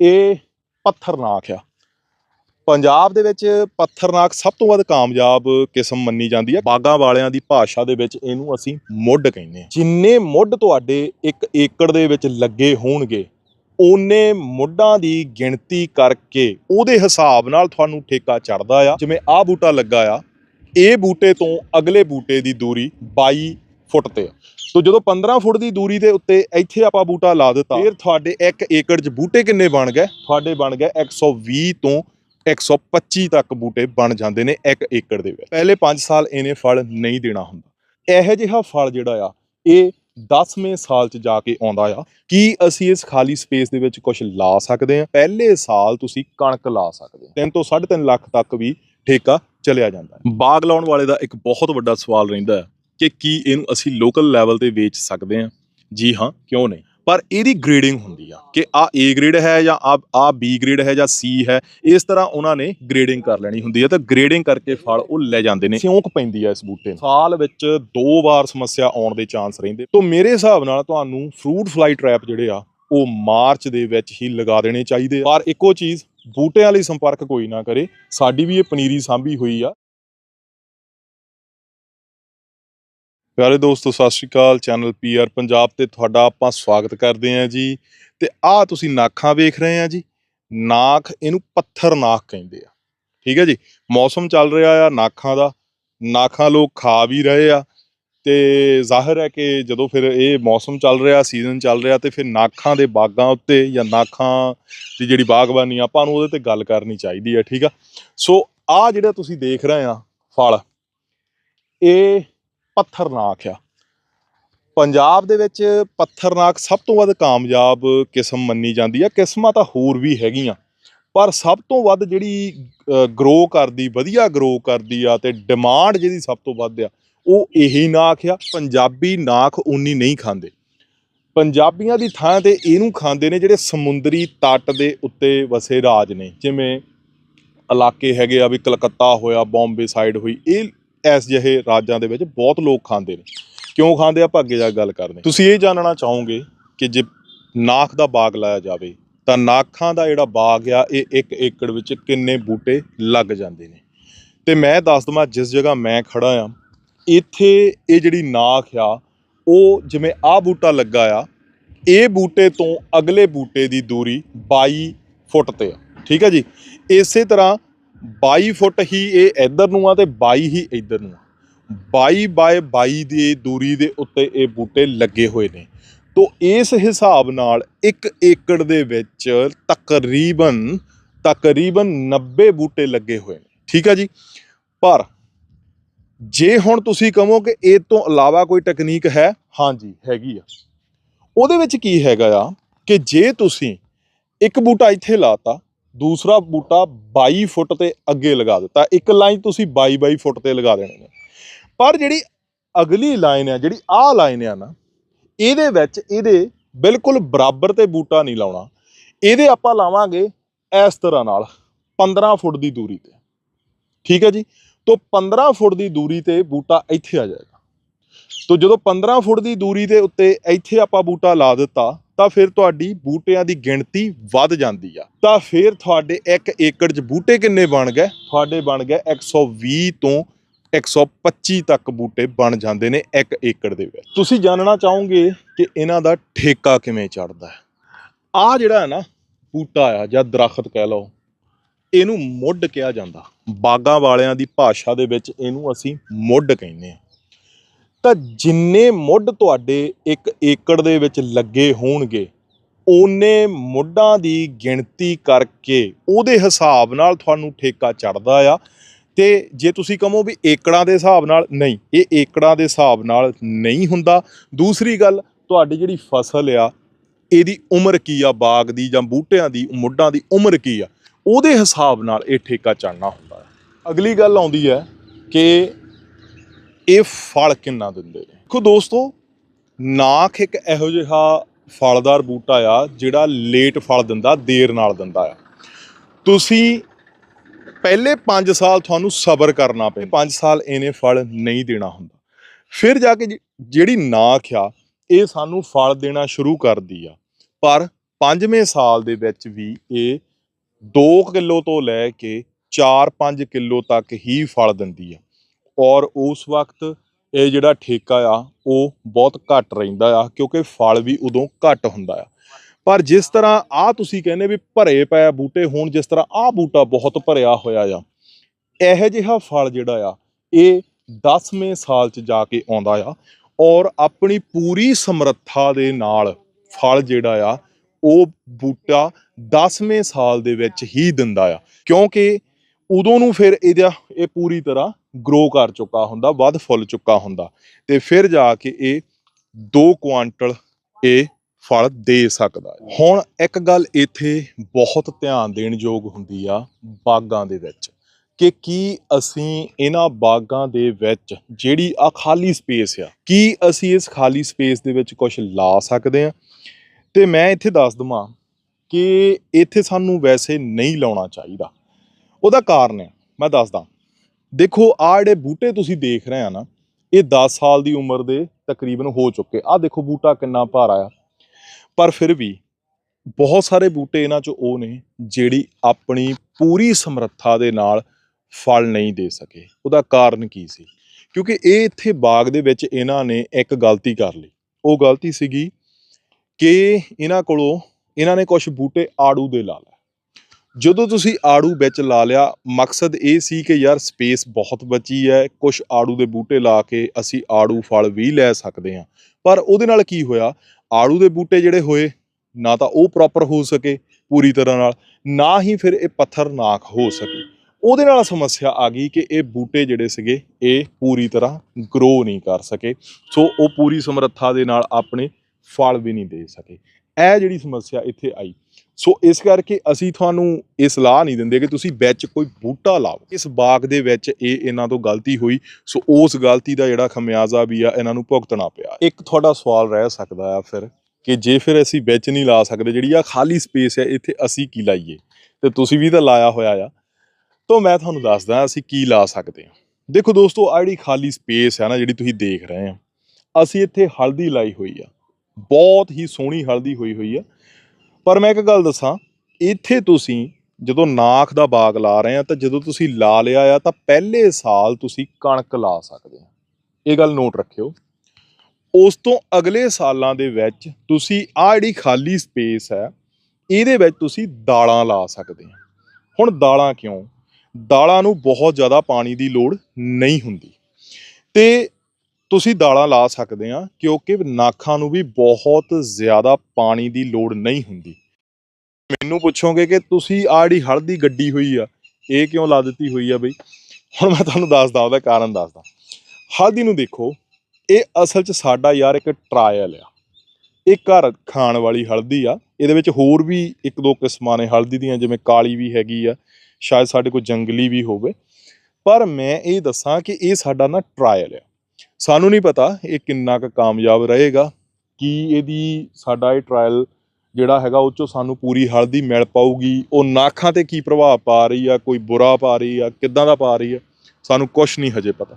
ਇਹ ਪੱਥਰਨਾਕ ਆ। ਪੰਜਾਬ ਦੇ ਵਿੱਚ ਪੱਥਰਨਾਕ ਸਭ ਤੋਂ ਵੱਧ ਕਾਮਯਾਬ ਕਿਸਮ ਮੰਨੀ ਜਾਂਦੀ ਹੈ ਬਾਗਾਂ ਵਾਲਿਆਂ ਦੀ ਭਾਸ਼ਾ ਦੇ ਵਿੱਚ ਇਹਨੂੰ ਅਸੀਂ ਮੁੱਢ ਕਹਿੰਦੇ ਹਾਂ ਜਿੰਨੇ ਮੁੱਢ ਤੁਹਾਡੇ ਇੱਕ ਏਕੜ ਦੇ ਵਿੱਚ ਲੱਗੇ ਹੋਣਗੇ, ਓਨੇ ਮੁੱਢਾਂ ਦੀ ਗਿਣਤੀ ਕਰਕੇ ਉਹਦੇ ਹਿਸਾਬ ਨਾਲ ਤੁਹਾਨੂੰ ਠੇਕਾ ਚੜਦਾ ਆ। ਜਿਵੇਂ ਆਹ ਬੂਟਾ ਲੱਗਾ ਆ, ਇਹ ਬੂਟੇ ਤੋਂ ਅਗਲੇ ਬੂਟੇ ਦੀ ਦੂਰੀ 22 ਫੁੱਟ ਤੇ ਆ। ਤੋ ਜਦੋਂ 15 ਫੁੱਟ ਦੀ ਦੂਰੀ ਦੇ ਉੱਤੇ ਇੱਥੇ ਆਪਾਂ ਬੂਟਾ ਲਾ ਦਿੱਤਾ ਫਿਰ ਤੁਹਾਡੇ 1 ਏਕੜ 'ਚ ਬੂਟੇ ਕਿੰਨੇ ਬਣ ਗਏ? ਤੁਹਾਡੇ ਬਣ ਗਏ 120 ਤੋਂ 125 ਤੱਕ ਬੂਟੇ ਬਣ ਜਾਂਦੇ ਨੇ 1 ਏਕੜ ਦੇ ਵਿੱਚ। ਪਹਿਲੇ 5 ਸਾਲ ਇਹਨੇ ਫਲ ਨਹੀਂ ਦੇਣਾ ਹੁੰਦਾ। ਇਹੋ ਜਿਹਾ ਫਲ ਜਿਹੜਾ ਆ ਇਹ 10ਵੇਂ ਸਾਲ 'ਚ ਜਾ ਕੇ ਆਉਂਦਾ ਆ। ਕੀ ਅਸੀਂ ਇਸ ਖਾਲੀ ਸਪੇਸ ਦੇ ਵਿੱਚ ਕੁਝ ਲਾ ਸਕਦੇ ਹਾਂ? ਪਹਿਲੇ ਸਾਲ ਤੁਸੀਂ ਕਣਕ ਲਾ ਸਕਦੇ ਹੋ। 3 ਤੋਂ 3.5 ਲੱਖ ਤੱਕ ਵੀ ਠੇਕਾ ਚਲਿਆ ਜਾਂਦਾ ਹੈ। ਬਾਗ ਲਾਉਣ ਵਾਲੇ ਦਾ ਇੱਕ ਬਹੁਤ ਵੱਡਾ ਸਵਾਲ ਰਹਿੰਦਾ ਹੈ। ਕਿ ਕੀ ਇਹਨੂੰ ਅਸੀਂ ਲੋਕਲ ਲੈਵਲ ਤੇ ਵੇਚ ਸਕਦੇ ਹਾਂ? ਜੀ ਹਾਂ, ਕਿਉਂ ਨਹੀਂ? ਪਰ ਇਹਦੀ ਗ੍ਰੇਡਿੰਗ ਹੁੰਦੀ ਆ ਕਿ ਆ A ਗ੍ਰੇਡ ਹੈ ਜਾਂ ਆ ਆ B ਗ੍ਰੇਡ ਹੈ ਜਾਂ C ਹੈ, ਇਸ ਤਰ੍ਹਾਂ ਉਹਨਾਂ ਨੇ ਗ੍ਰੇਡਿੰਗ ਕਰ ਲੈਣੀ ਹੁੰਦੀ ਹੈ ਤਾਂ ਗ੍ਰੇਡਿੰਗ ਕਰਕੇ ਫਲ ਉਹ ਲੈ ਜਾਂਦੇ ਨੇ। ਸਿਉਂਕ ਪੈਂਦੀ ਆ ਇਸ ਬੂਟੇ ਨੂੰ। ਸਾਲ ਵਿੱਚ ਦੋ ਵਾਰ ਸਮੱਸਿਆ ਆਉਣ ਦੇ ਚਾਂਸ ਰਹਿੰਦੇ। ਤੋਂ ਮੇਰੇ ਹਿਸਾਬ ਨਾਲ ਤੁਹਾਨੂੰ ਫਰੂਟ ਫਲਾਈ ਟ੍ਰੈਪ ਜਿਹੜੇ ਆ, ਉਹ ਮਾਰਚ ਦੇ ਵਿੱਚ ਹੀ ਲਗਾ ਦੇਣੇ ਚਾਹੀਦੇ ਪਰ ਇੱਕੋ ਚੀਜ਼ ਬੂਟਿਆਂ ਲਈ ਸੰਪਰਕ ਕੋਈ ਨਾ ਕਰੇ, ਸਾਡੀ ਵੀ ਇਹ ਪਨੀਰੀ ਸਾਂਭੀ ਹੋਈ ਆ। ਪਿਆਰੇ ਦੋਸਤੋ ਸਤਿ ਸ਼੍ਰੀ ਅਕਾਲ। ਚੈਨਲ ਪੀਆਰ ਪੰਜਾਬ ਤੇ ਤੁਹਾਡਾ ਆਪਾਂ ਸਵਾਗਤ ਕਰਦੇ ਹਾਂ ਜੀ। ਤੇ ਆਹ ਤੁਸੀਂ ਨਾਖਾਂ ਵੇਖ ਰਹੇ ਆ ਜੀ। ਨਾਖ ਇਹਨੂੰ ਪੱਥਰ ਨਾਖ ਕਹਿੰਦੇ ਆ। ਠੀਕ ਹੈ ਜੀ? ਮੌਸਮ ਚੱਲ ਰਿਹਾ ਆ ਨਾਖਾਂ ਦਾ। ਨਾਖਾਂ ਲੋਕ ਖਾ ਵੀ ਰਹੇ ਆ। ਤੇ ਜ਼ਾਹਿਰ ਹੈ ਕਿ ਜਦੋਂ ਫਿਰ ਇਹ ਮੌਸਮ ਚੱਲ ਰਿਹਾ ਸੀਜ਼ਨ ਚੱਲ ਰਿਹਾ ਤੇ ਫਿਰ ਨਾਖਾਂ ਦੇ ਬਾਗਾਂ ਉੱਤੇ ਜਾਂ ਨਾਖਾਂ ਦੀ ਜਿਹੜੀ ਬਾਗਬਾਨੀ ਆ, ਆਪਾਂ ਨੂੰ ਉਹਦੇ ਤੇ ਗੱਲ ਕਰਨੀ ਚਾਹੀਦੀ ਹੈ। ਠੀਕ ਆ? ਸੋ ਆ ਜਿਹੜਾ ਤੁਸੀਂ ਦੇਖ ਰਹੇ ਆ ਫਲ ਇਹ ਪੱਥਰਨਾਕ ਆ। ਪੰਜਾਬ ਦੇ ਵਿੱਚ ਪੱਥਰਨਾਕ ਸਭ ਤੋਂ ਵੱਧ ਕਾਮਯਾਬ ਕਿਸਮ ਮੰਨੀ ਜਾਂਦੀ ਆ। ਕਿਸਮਾਂ ਤਾਂ ਹੋਰ ਵੀ ਹੈਗੀਆਂ, ਪਰ ਸਭ ਤੋਂ ਵੱਧ ਜਿਹੜੀ ਗਰੋ ਕਰਦੀ, ਵਧੀਆ ਗਰੋ ਕਰਦੀ ਆ ਤੇ ਡਿਮਾਂਡ ਜਿਹਦੀ ਸਭ ਤੋਂ ਵੱਧ ਆ, ਉਹ ਇਹੀ ਨਾਖ ਆ। ਪੰਜਾਬੀ ਨਾਖ ਉਨੀ ਨਹੀਂ ਖਾਂਦੇ। ਪੰਜਾਬੀਆਂ ਦੀ ਥਾਂ ਤੇ ਇਹਨੂੰ ਖਾਂਦੇ ਨੇ ਜਿਹੜੇ ਸਮੁੰਦਰੀ ਤੱਟ ਦੇ ਉੱਤੇ ਵਸੇ ਰਾਜ ਨੇ। ਜਿਵੇਂ ਇਲਾਕੇ ਹੈਗੇ ਆ ਵੀ ਕਲਕੱਤਾ ਹੋਇਆ, ਬੰਬੇ ਸਾਈਡ ਹੋਈ, ਇਹ ਇਸ ਜਿਹੇ ਰਾਜਾਂ ਦੇ ਵਿੱਚ ਬਹੁਤ ਲੋਕ ਖਾਂਦੇ ਨੇ। ਕਿਉਂ ਖਾਂਦੇ ਆਪਾਂ ਅੱਗੇ ਜਾ ਕੇ ਗੱਲ ਕਰਦੇ ਤੁਸੀਂ ਇਹ ਜਾਣਨਾ ਚਾਹੋਗੇ ਕਿ ਜੇ ਨਾਖ ਦਾ ਬਾਗ ਲਾਇਆ ਜਾਵੇ, ਤਾਂ ਨਾਖਾਂ ਦਾ ਜਿਹੜਾ ਬਾਗ ਆ, ਇਹ ਇੱਕ ਏਕੜ ਵਿੱਚ ਕਿੰਨੇ ਬੂਟੇ ਲੱਗ ਜਾਂਦੇ ਨੇ? ਤੇ ਮੈਂ ਦੱਸ ਦਵਾਂ, ਜਿਸ ਜਗ੍ਹਾ ਮੈਂ ਖੜਾ ਆ, ਇੱਥੇ ਇਹ ਜਿਹੜੀ ਨਾਖ ਆ, ਉਹ ਜਿਵੇਂ ਆਹ ਬੂਟਾ ਲੱਗਾ ਆ, ਇਹ ਬੂਟੇ ਤੋਂ ਅਗਲੇ ਬੂਟੇ ਦੀ ਦੂਰੀ 22 ਫੁੱਟ ਤੇ ਆ। ਠੀਕ ਹੈ ਜੀ? ਇਸੇ ਤਰ੍ਹਾਂ 22 ਫੁੱਟ ਹੀ ਇਹ ਇੱਧਰ ਨੂੰ ਆ ਤੇ 22 ਹੀ ਇੱਧਰ ਨੂੰ ਆ। 22 ਬਾਏ 22 ਦੀ ਦੂਰੀ ਦੇ ਉੱਤੇ ਇਹ ਬੂਟੇ ਲੱਗੇ ਹੋਏ ਨੇ। ਤੋ ਇਸ ਹਿਸਾਬ ਨਾਲ 1 ਏਕੜ ਦੇ ਵਿੱਚ ਤਕਰੀਬਨ ਤਕਰੀਬਨ 90 ਬੂਟੇ ਲੱਗੇ ਹੋਏ ਨੇ। ਠੀਕ ਆ ਜੀ? ਪਰ ਜੇ ਹੁਣ ਤੁਸੀਂ ਕਹੋ ਕਿ ਇਹ ਤੋਂ ਇਲਾਵਾ ਕੋਈ ਟੈਕਨੀਕ ਹੈ? ਹਾਂਜੀ ਹੈਗੀ ਆ। ਉਹਦੇ ਵਿੱਚ ਕੀ ਹੈਗਾ ਆ ਕਿ ਜੇ ਤੁਸੀਂ ਇੱਕ ਬੂਟਾ ਇੱਥੇ ਲਾਤਾ ਦੂਸਰਾ ਬੂਟਾ 22 ਫੁੱਟ ਤੇ ਅੱਗੇ ਲਗਾ ਦਿੱਤਾ। ਇੱਕ ਲਾਈਨ ਤੁਸੀਂ 22 22 ਫੁੱਟ ਤੇ ਲਗਾ ਦੇਣੀ ਹੈ। ਪਰ ਜਿਹੜੀ ਅਗਲੀ ਲਾਈਨ ਹੈ, ਜਿਹੜੀ ਆਹ ਲਾਈਨ ਆ ਨਾ, ਇਹਦੇ ਵਿੱਚ ਇਹਦੇ ਬਿਲਕੁਲ ਬਰਾਬਰ ਤੇ ਬੂਟਾ ਨਹੀਂ ਲਾਉਣਾ। ਇਹਦੇ ਆਪਾਂ ਲਾਵਾਂਗੇ ਇਸ ਤਰ੍ਹਾਂ ਨਾਲ 15 ਫੁੱਟ ਦੀ ਦੂਰੀ ਤੇ। ਠੀਕ ਹੈ ਜੀ? ਤੋਂ 15 ਫੁੱਟ ਦੀ ਦੂਰੀ ਤੇ ਬੂਟਾ ਇੱਥੇ ਆ ਜਾਏਗਾ। ਤੋਂ ਜਦੋਂ 15 ਫੁੱਟ ਦੀ ਦੂਰੀ ਦੇ ਉੱਤੇ ਇੱਥੇ ਆਪਾਂ ਬੂਟਾ ਲਾ ਦਿੱਤਾ ਤਾਂ ਫਿਰ ਤੁਹਾਡੀ ਬੂਟਿਆਂ ਦੀ ਗਿਣਤੀ ਵੱਧ ਜਾਂਦੀ ਆ। ਤਾਂ ਫਿਰ ਤੁਹਾਡੇ 1 ਏਕੜ 'ਚ ਬੂਟੇ ਕਿੰਨੇ ਬਣ ਗਏ? ਤੁਹਾਡੇ ਬਣ ਗਏ 120 ਤੋਂ 125 ਤੱਕ ਬੂਟੇ ਬਣ ਜਾਂਦੇ ਨੇ 1 ਏਕੜ ਦੇ ਵਿੱਚ। ਤੁਸੀਂ ਜਾਣਨਾ ਚਾਹੋਗੇ ਕਿ ਇਹਨਾਂ ਦਾ ਠੇਕਾ ਕਿਵੇਂ ਚੜਦਾ ਹੈ? ਆ ਜਿਹੜਾ ਹੈ ਨਾ ਬੂਟਾ ਆ, ਜਾਂ ਦਰਖਤ ਕਹਿ ਲਓ, ਇਹਨੂੰ ਮੁੱਢ ਕਿਹਾ ਜਾਂਦਾ। ਬਾਗਾਂ ਵਾਲਿਆਂ ਦੀ ਭਾਸ਼ਾ ਦੇ ਵਿੱਚ ਇਹਨੂੰ ਅਸੀਂ ਮੁੱਢ ਕਹਿੰਦੇ ਆ। ਤਾਂ ਜਿੰਨੇ ਮੁੱਢ ਤੁਹਾਡੇ ਇੱਕ ਏਕੜ ਦੇ ਵਿੱਚ ਲੱਗੇ ਹੋਣਗੇ, ਓਨੇ ਮੁੱਢਾਂ ਦੀ ਗਿਣਤੀ ਕਰਕੇ ਉਹਦੇ ਹਿਸਾਬ ਨਾਲ ਤੁਹਾਨੂੰ ਠੇਕਾ ਚੜਦਾ ਆ। ਤੇ ਜੇ ਤੁਸੀਂ ਕਹੋ ਵੀ ਏਕੜਾਂ ਦੇ ਹਿਸਾਬ ਨਾਲ, ਨਹੀਂ, ਇਹ ਏਕੜਾਂ ਦੇ ਹਿਸਾਬ ਨਾਲ ਨਹੀਂ ਹੁੰਦਾ। ਦੂਸਰੀ ਗੱਲ, ਤੁਹਾਡੀ ਜਿਹੜੀ ਫਸਲ ਆ, ਇਹਦੀ ਉਮਰ ਕੀ ਆ? ਬਾਗ ਦੀ ਜਾਂ ਬੂਟਿਆਂ ਦੀ, ਮੁੱਢਾਂ ਦੀ ਉਮਰ ਕੀ ਆ? ਉਹਦੇ ਹਿਸਾਬ ਨਾਲ ਇਹ ਠੇਕਾ ਚੜਨਾ ਹੁੰਦਾ ਹੈ ਅਗਲੀ ਗੱਲ ਆਉਂਦੀ ਹੈ ਕਿ ਇਹ ਫਲ ਕਿੰਨਾ ਦਿੰਦੇ ਨੇ? ਦੇਖੋ ਦੋਸਤੋ, ਨਾਖ ਇੱਕ ਇਹੋ ਜਿਹਾ ਫਲਦਾਰ ਬੂਟਾ ਆ, ਜਿਹੜਾ ਲੇਟ ਫਲ ਦਿੰਦਾ, ਦੇਰ ਨਾਲ ਦਿੰਦਾ ਆ। ਤੁਸੀਂ ਪਹਿਲੇ 5 ਸਾਲ ਤੁਹਾਨੂੰ ਸਬਰ ਕਰਨਾ ਪਏ 5 ਸਾਲ ਇਹਨੇ ਫਲ ਨਹੀਂ ਦੇਣਾ ਹੁੰਦਾ। ਫਿਰ ਜਾ ਕੇ ਜਿਹੜੀ ਨਾਖ ਆ, ਇਹ ਸਾਨੂੰ ਫਲ ਦੇਣਾ ਸ਼ੁਰੂ ਕਰਦੀ ਆ। ਪਰ ਪੰਜਵੇਂ ਸਾਲ ਦੇ ਵਿੱਚ ਵੀ ਇਹ 2 ਕਿਲੋ ਤੋਂ ਲੈ ਕੇ 4-5 ਕਿਲੋ ਤੱਕ ਹੀ ਫਲ ਦਿੰਦੀ ਆ। ਔਰ ਉਸ ਵਕਤ ਇਹ ਜਿਹੜਾ ਠੇਕਾ ਆ, ਉਹ ਬਹੁਤ ਘੱਟ ਰਹਿੰਦਾ ਆ, ਕਿਉਂਕਿ ਫਲ ਵੀ ਉਦੋਂ ਘੱਟ ਹੁੰਦਾ ਆ। ਪਰ ਜਿਸ ਤਰ੍ਹਾਂ ਆ ਤੁਸੀਂ ਕਹਿੰਦੇ ਵੀ ਭਰੇ ਪਏ ਬੂਟੇ, ਹੋਣ ਜਿਸ ਤਰ੍ਹਾਂ ਆ ਬੂਟਾ ਬਹੁਤ ਭਰਿਆ ਹੋਇਆ ਆ, ਇਹੋ ਜਿਹਾ ਫਲ ਜਿਹੜਾ ਆ, ਇਹ 10ਵੇਂ ਸਾਲ ਚ ਜਾ ਕੇ ਆਉਂਦਾ ਆ ਔਰ ਆਪਣੀ ਪੂਰੀ ਸਮਰੱਥਾ ਦੇ ਨਾਲ ਫਲ ਜਿਹੜਾ ਆ, ਉਹ ਬੂਟਾ 10ਵੇਂ ਸਾਲ ਦੇ ਵਿੱਚ ਹੀ ਦਿੰਦਾ ਆ। ਕਿਉਂਕਿ ਉਦੋਂ ਨੂੰ ਫਿਰ ਇਹਦਾ ਇਹ ਪੂਰੀ ਤਰ੍ਹਾਂ ਗਰੋ ਕਰ ਚੁੱਕਾ ਹੁੰਦਾ, ਵੱਧ ਫੁੱਲ ਚੁੱਕਾ ਹੁੰਦਾ ਤੇ ਫਿਰ ਜਾ ਕੇ ਇਹ 2 ਕੁਆਂਟਲ ਇਹ ਫਲ ਦੇ ਸਕਦਾ ਹੈ। ਹੁਣ ਇੱਕ ਗੱਲ ਇੱਥੇ ਬਹੁਤ ਧਿਆਨ ਦੇਣ ਯੋਗ ਹੁੰਦੀ ਆ ਬਾਗਾਂ ਦੇ ਵਿੱਚ ਕਿ ਕੀ ਅਸੀਂ ਇਹਨਾਂ ਬਾਗਾਂ ਦੇ ਵਿੱਚ ਜਿਹੜੀ ਆ ਖਾਲੀ ਸਪੇਸ ਆ, ਕੀ ਅਸੀਂ ਇਸ ਖਾਲੀ ਸਪੇਸ ਦੇ ਵਿੱਚ ਕੁਝ ਲਾ ਸਕਦੇ ਆ ਤੇ ਮੈਂ ਇੱਥੇ ਦੱਸ ਦਵਾਂ ਕਿ ਇੱਥੇ ਸਾਨੂੰ ਵੈਸੇ ਨਹੀਂ ਲਾਉਣਾ ਚਾਹੀਦਾ ਉਹਦਾ ਕਾਰਨ ਹੈ ਮੈਂ ਦੱਸਦਾ। ਦੇਖੋ ਆ ਜਿਹੜੇ ਬੂਟੇ ਤੁਸੀਂ ਦੇਖ ਰਹੇ ਆ ਨਾ, ਇਹ 10 ਸਾਲ ਦੀ ਉਮਰ ਦੇ ਤਕਰੀਬਨ ਹੋ ਚੁੱਕੇ। ਆ ਦੇਖੋ ਬੂਟਾ ਕਿੰਨਾ ਭਾਰਾ ਆ। ਪਰ ਫਿਰ ਵੀ ਬਹੁਤ ਸਾਰੇ ਬੂਟੇ ਇਹਨਾਂ ਚ ਉਹ ਨੇ ਜਿਹੜੀ ਆਪਣੀ ਪੂਰੀ ਸਮਰੱਥਾ ਦੇ ਨਾਲ ਫਲ ਨਹੀਂ ਦੇ ਸਕੇ। ਉਹਦਾ ਕਾਰਨ ਕੀ ਸੀ? ਕਿਉਂਕਿ ਇਹ ਇੱਥੇ ਬਾਗ ਦੇ ਵਿੱਚ ਇਹਨਾਂ ਨੇ ਇੱਕ ਗਲਤੀ ਕਰ ਲਈ। ਉਹ ਗਲਤੀ ਸੀਗੀ ਕਿ ਇਹਨਾਂ ਕੋਲੋਂ, ਇਹਨਾਂ ਨੇ ਕੁਝ ਬੂਟੇ ਆੜੂ ਦੇ ਲਾ ਲਏ। ਜਦੋਂ ਤੁਸੀਂ ਆੜੂ ਵਿੱਚ ਲਾ ਲਿਆ, ਮਕਸਦ ਇਹ ਸੀ ਕਿ ਯਾਰ ਸਪੇਸ ਬਹੁਤ ਬਚੀ ਹੈ ਕੁਝ ਆੜੂ ਦੇ ਬੂਟੇ ਲਾ ਕੇ ਅਸੀਂ ਆੜੂ ਫਲ ਵੀ ਲੈ ਸਕਦੇ ਹਾਂ। ਪਰ ਉਹਦੇ ਨਾਲ ਕੀ ਹੋਇਆ? ਆੜੂ ਦੇ ਬੂਟੇ ਜਿਹੜੇ ਹੋਏ, ਨਾ ਤਾਂ ਉਹ ਪ੍ਰੋਪਰ ਹੋ ਸਕੇ ਪੂਰੀ ਤਰ੍ਹਾਂ ਨਾਲ, ਨਾ ਹੀ ਫਿਰ ਇਹ ਪੱਥਰਨਾਕ ਹੋ ਸਕੇ। ਉਹਦੇ ਨਾਲ ਸਮੱਸਿਆ ਆ ਗਈ ਕਿ ਇਹ ਬੂਟੇ ਜਿਹੜੇ ਸੀਗੇ, ਇਹ ਪੂਰੀ ਤਰ੍ਹਾਂ ਗਰੋ ਨਹੀਂ ਕਰ ਸਕੇ। ਸੋ ਉਹ ਪੂਰੀ ਸਮਰੱਥਾ ਦੇ ਨਾਲ ਆਪਣੇ ਫਲ ਵੀ ਨਹੀਂ ਦੇ ਸਕੇ। ਇਹ ਜਿਹੜੀ ਸਮੱਸਿਆ ਇੱਥੇ ਆਈ। ਸੋ ਇਸ ਕਰਕੇ ਅਸੀਂ ਤੁਹਾਨੂੰ ਇਹ ਸਲਾਹ ਨਹੀਂ ਦਿੰਦੇ ਕਿ ਤੁਸੀਂ ਵਿੱਚ ਕੋਈ ਬੂਟਾ ਲਾਓ। ਇਸ ਬਾਗ ਦੇ ਵਿੱਚ ਇਹ ਇਹਨਾਂ ਤੋਂ ਗਲਤੀ ਹੋਈ। ਸੋ ਉਸ ਗਲਤੀ ਦਾ ਜਿਹੜਾ ਖਮਿਆਜ਼ਾ ਵੀ ਆ, ਇਹਨਾਂ ਨੂੰ ਭੁਗਤਣਾ ਪਿਆ। ਇੱਕ ਤੁਹਾਡਾ ਸਵਾਲ ਰਹਿ ਸਕਦਾ ਆ ਫਿਰ, ਕਿ ਜੇ ਫਿਰ ਅਸੀਂ ਵਿੱਚ ਨਹੀਂ ਲਾ ਸਕਦੇ, ਜਿਹੜੀ ਆ ਖਾਲੀ ਸਪੇਸ ਹੈ ਇੱਥੇ ਅਸੀਂ ਕੀ ਲਾਈਏ? ਤੇ ਤੁਸੀਂ ਵੀ ਤਾਂ ਲਾਇਆ ਹੋਇਆ ਆ। ਤਾਂ ਮੈਂ ਤੁਹਾਨੂੰ ਦੱਸਦਾ ਅਸੀਂ ਕੀ ਲਾ ਸਕਦੇ ਹਾਂ ਦੇਖੋ ਦੋਸਤੋ ਆ ਜਿਹੜੀ ਖਾਲੀ ਸਪੇਸ ਹੈ ਨਾ, ਜਿਹੜੀ ਤੁਸੀਂ ਦੇਖ ਰਹੇ ਆ, ਅਸੀਂ ਇੱਥੇ ਹਲਦੀ ਲਾਈ ਹੋਈ ਆ। ਬਹੁਤ ਹੀ ਸੋਹਣੀ ਹਲਦੀ ਹੋਈ ਹੋਈ ਆ। ਪਰ ਮੈਂ ਇੱਕ ਗੱਲ ਦੱਸਾਂ, ਇੱਥੇ ਤੁਸੀਂ ਜਦੋਂ ਨਾਖ ਦਾ ਬਾਗ ਲਾ ਰਹੇ ਆ ਤਾਂ ਜਦੋਂ ਤੁਸੀਂ ਲਾ ਲਿਆ ਆ ਤਾਂ ਪਹਿਲੇ ਸਾਲ ਤੁਸੀਂ ਕਣਕ ਲਾ ਸਕਦੇ ਆ। ਇਹ ਗੱਲ ਨੋਟ ਰੱਖਿਓ। ਉਸ ਤੋਂ ਅਗਲੇ ਸਾਲਾਂ ਦੇ ਵਿੱਚ ਤੁਸੀਂ ਆ ਜਿਹੜੀ ਖਾਲੀ ਸਪੇਸ ਹੈ, ਇਹਦੇ ਵਿੱਚ ਤੁਸੀਂ ਦਾਲਾਂ ਲਾ ਸਕਦੇ ਆ। ਹੁਣ ਦਾਲਾਂ ਕਿਉਂ? ਦਾਲਾਂ ਨੂੰ ਬਹੁਤ ਜ਼ਿਆਦਾ ਪਾਣੀ ਦੀ ਲੋੜ ਨਹੀਂ ਹੁੰਦੀ। ਤੇ ਤੁਸੀਂ ਦਾਲਾਂ ਲਾ ਸਕਦੇ ਆ ਕਿਉਂਕਿ ਨਾਖਾਂ ਨੂੰ ਵੀ ਬਹੁਤ ਜ਼ਿਆਦਾ ਪਾਣੀ ਦੀ ਲੋੜ ਨਹੀਂ ਹੁੰਦੀ। ਮੈਨੂੰ ਪੁੱਛੋਗੇ ਕਿ ਤੁਸੀਂ ਆ ਜਿਹੜੀ ਹਲਦੀ ਗੱਡੀ ਹੋਈ ਆ, ਇਹ ਕਿਉਂ ਲਾ ਦਿੱਤੀ ਹੋਈ ਆ ਬਈ? ਹੁਣ ਮੈਂ ਤੁਹਾਨੂੰ ਦੱਸਦਾ, ਉਹਦਾ ਕਾਰਨ ਦੱਸਦਾ। ਹਲਦੀ ਨੂੰ ਦੇਖੋ, ਇਹ ਅਸਲ 'ਚ ਸਾਡਾ ਯਾਰ ਇੱਕ ਟਰਾਇਲ ਆ। ਇਹ ਘਰ ਖਾਣ ਵਾਲੀ ਹਲਦੀ ਆ, ਇਹਦੇ ਵਿੱਚ ਹੋਰ ਵੀ ਇੱਕ ਦੋ ਕਿਸਮਾਂ ਨੇ ਹਲਦੀ ਦੀਆਂ, ਜਿਵੇਂ ਕਾਲੀ ਵੀ ਹੈਗੀ ਆ, ਸ਼ਾਇਦ ਸਾਡੇ ਕੋਲ ਜੰਗਲੀ ਵੀ ਹੋਵੇ। ਪਰ ਮੈਂ ਇਹ ਦੱਸਾਂ ਕਿ ਇਹ ਸਾਡਾ ਨਾ ਟਰਾਇਲ ਆ। ਸਾਨੂੰ ਨਹੀਂ ਪਤਾ ਇਹ ਕਿੰਨਾ ਕੁ ਕਾਮਯਾਬ ਰਹੇਗਾ, ਕੀ ਇਹਦੀ ਸਾਡਾ ਇਹ ਟਰਾਇਲ ਜਿਹੜਾ ਹੈਗਾ ਉਹ ਚੋਂ ਸਾਨੂੰ ਪੂਰੀ ਹਲਦੀ ਮਿਲ ਪਾਊਗੀ, ਉਹ ਨਾਖਾਂ ਤੇ ਕੀ ਪ੍ਰਭਾਵ ਪਾ ਰਹੀ ਆ, ਕੋਈ ਬੁਰਾ ਪਾ ਰਹੀ ਆ, ਕਿੱਦਾਂ ਦਾ ਪਾ ਰਹੀ ਆ, ਸਾਨੂੰ ਕੁਝ ਨਹੀਂ ਹਜੇ ਪਤਾ।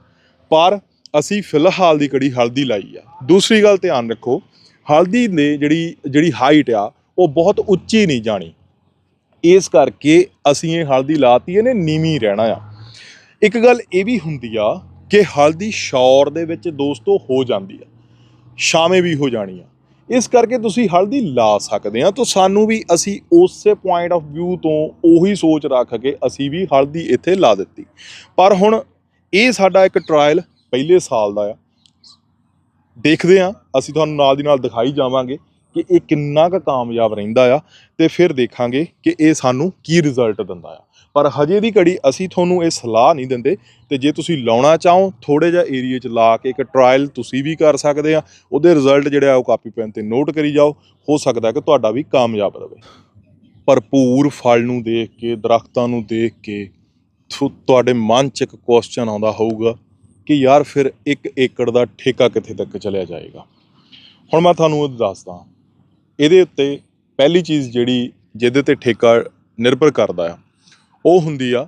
ਪਰ ਅਸੀਂ ਫਿਲਹਾਲ ਦੀ ਕੜੀ ਹਲਦੀ ਲਾਈ ਆ? ਦੂਸਰੀ ਗੱਲ ਧਿਆਨ ਰੱਖੋ ਹਲਦੀ ਦੇ ਜਿਹੜੀ ਜਿਹੜੀ ਹਾਈਟ ਆ, ਉਹ ਬਹੁਤ ਉੱਚੀ ਨਹੀਂ ਜਾਣੀ। ਇਸ ਕਰਕੇ ਅਸੀਂ ਇਹ ਹਲਦੀ ਲਾਤੀ, ਇਹਨੇ ਨੀਵੀਂ ਰਹਿਣਾ ਆ। ਇੱਕ ਗੱਲ ਇਹ ਵੀ ਹੁੰਦੀ ਆ ਕਿ ਹਲਦੀ ਸ਼ੌਰ ਦੇ ਵਿੱਚ ਦੋਸਤੋ ਹੋ ਜਾਂਦੀ ਆ ਸ਼ਾਮੇ ਵੀ ਹੋ ਜਾਣੀ ਆ। ਇਸ ਕਰਕੇ ਤੁਸੀਂ ਹਲਦੀ ਲਾ ਸਕਦੇ ਆ, ਤਾਂ ਸਾਨੂੰ ਵੀ ਅਸੀਂ ਉਸੇ ਪੁਆਇੰਟ ਆਫ View ਤੋਂ ਉਹੀ ਸੋਚ ਰੱਖ ਕੇ ਅਸੀਂ ਵੀ ਹਲਦੀ ਇੱਥੇ ਲਾ ਦਿੱਤੀ। ਪਰ ਹੁਣ ਇਹ ਸਾਡਾ ਇੱਕ ਟਰਾਇਲ ਪਹਿਲੇ ਸਾਲ ਦਾ ਆ। ਦੇਖਦੇ ਆ, ਅਸੀਂ ਤੁਹਾਨੂੰ ਨਾਲ ਦੀ ਨਾਲ ਦਿਖਾਈ ਜਾਵਾਂਗੇ। ਕਿ ਇਹ ਕਿੰਨਾ ਕੁ ਕਾਮਯਾਬ ਰਹਿੰਦਾ ਆ ਤੇ ਫਿਰ ਦੇਖਾਂਗੇ ਕਿ ਇਹ ਸਾਨੂੰ ਕੀ ਰਿਜ਼ਲਟ ਦਿੰਦਾ ਆ। ਪਰ ਹਜੇ ਦੀ ਘੜੀ ਅਸੀਂ ਤੁਹਾਨੂੰ ਇਹ ਸਲਾਹ ਨਹੀਂ ਦਿੰਦੇ ਤੇ ਜੇ ਤੁਸੀਂ ਲਾਉਣਾ ਚਾਹੋ ਥੋੜੇ ਜਿਹਾ ਏਰੀਆ 'ਚ ਲਾ ਕੇ ਇੱਕ ਟਰਾਇਲ ਤੁਸੀਂ ਵੀ ਕਰ ਸਕਦੇ ਆ, ਉਹਦੇ ਰਿਜ਼ਲਟ ਜਿਹੜੇ ਆ ਉਹ ਕਾਪੀ ਪੈਨ ਤੇ ਨੋਟ ਕਰੀ ਜਾਓ, ਹੋ ਸਕਦਾ ਕਿ ਤੁਹਾਡਾ ਵੀ ਕਾਮਯਾਬ ਰਹੇ। ਭਰਪੂਰ ਫਲ ਨੂੰ ਦੇਖ ਕੇ, ਦਰਖਤਾਂ ਨੂੰ ਦੇਖ ਕੇ ਥੁ- ਤੁਹਾਡੇ ਮਨ 'ਚ ਇੱਕ ਕੁਐਸਚਨ ਆਉਂਦਾ ਹੋਊਗਾ ਕਿ ਯਾਰ ਫਿਰ 1 ਏਕੜ ਦਾ ਠੇਕਾ ਕਿੱਥੇ ਤੱਕ ਚਲਿਆ ਜਾਏਗਾ। ਹੁਣ ਮੈਂ ਤੁਹਾਨੂੰ ਇਹ ਦੱਸਦਾ ਇਹਦੇ ਉੱਤੇ ਪਹਿਲੀ ਚੀਜ਼ ਜਿਹੜੀ ਜਿਹਦੇ ਤੇ ਠੇਕਾ ਨਿਰਭਰ ਕਰਦਾ ਆ, ਉਹ ਹੁੰਦੀ ਆ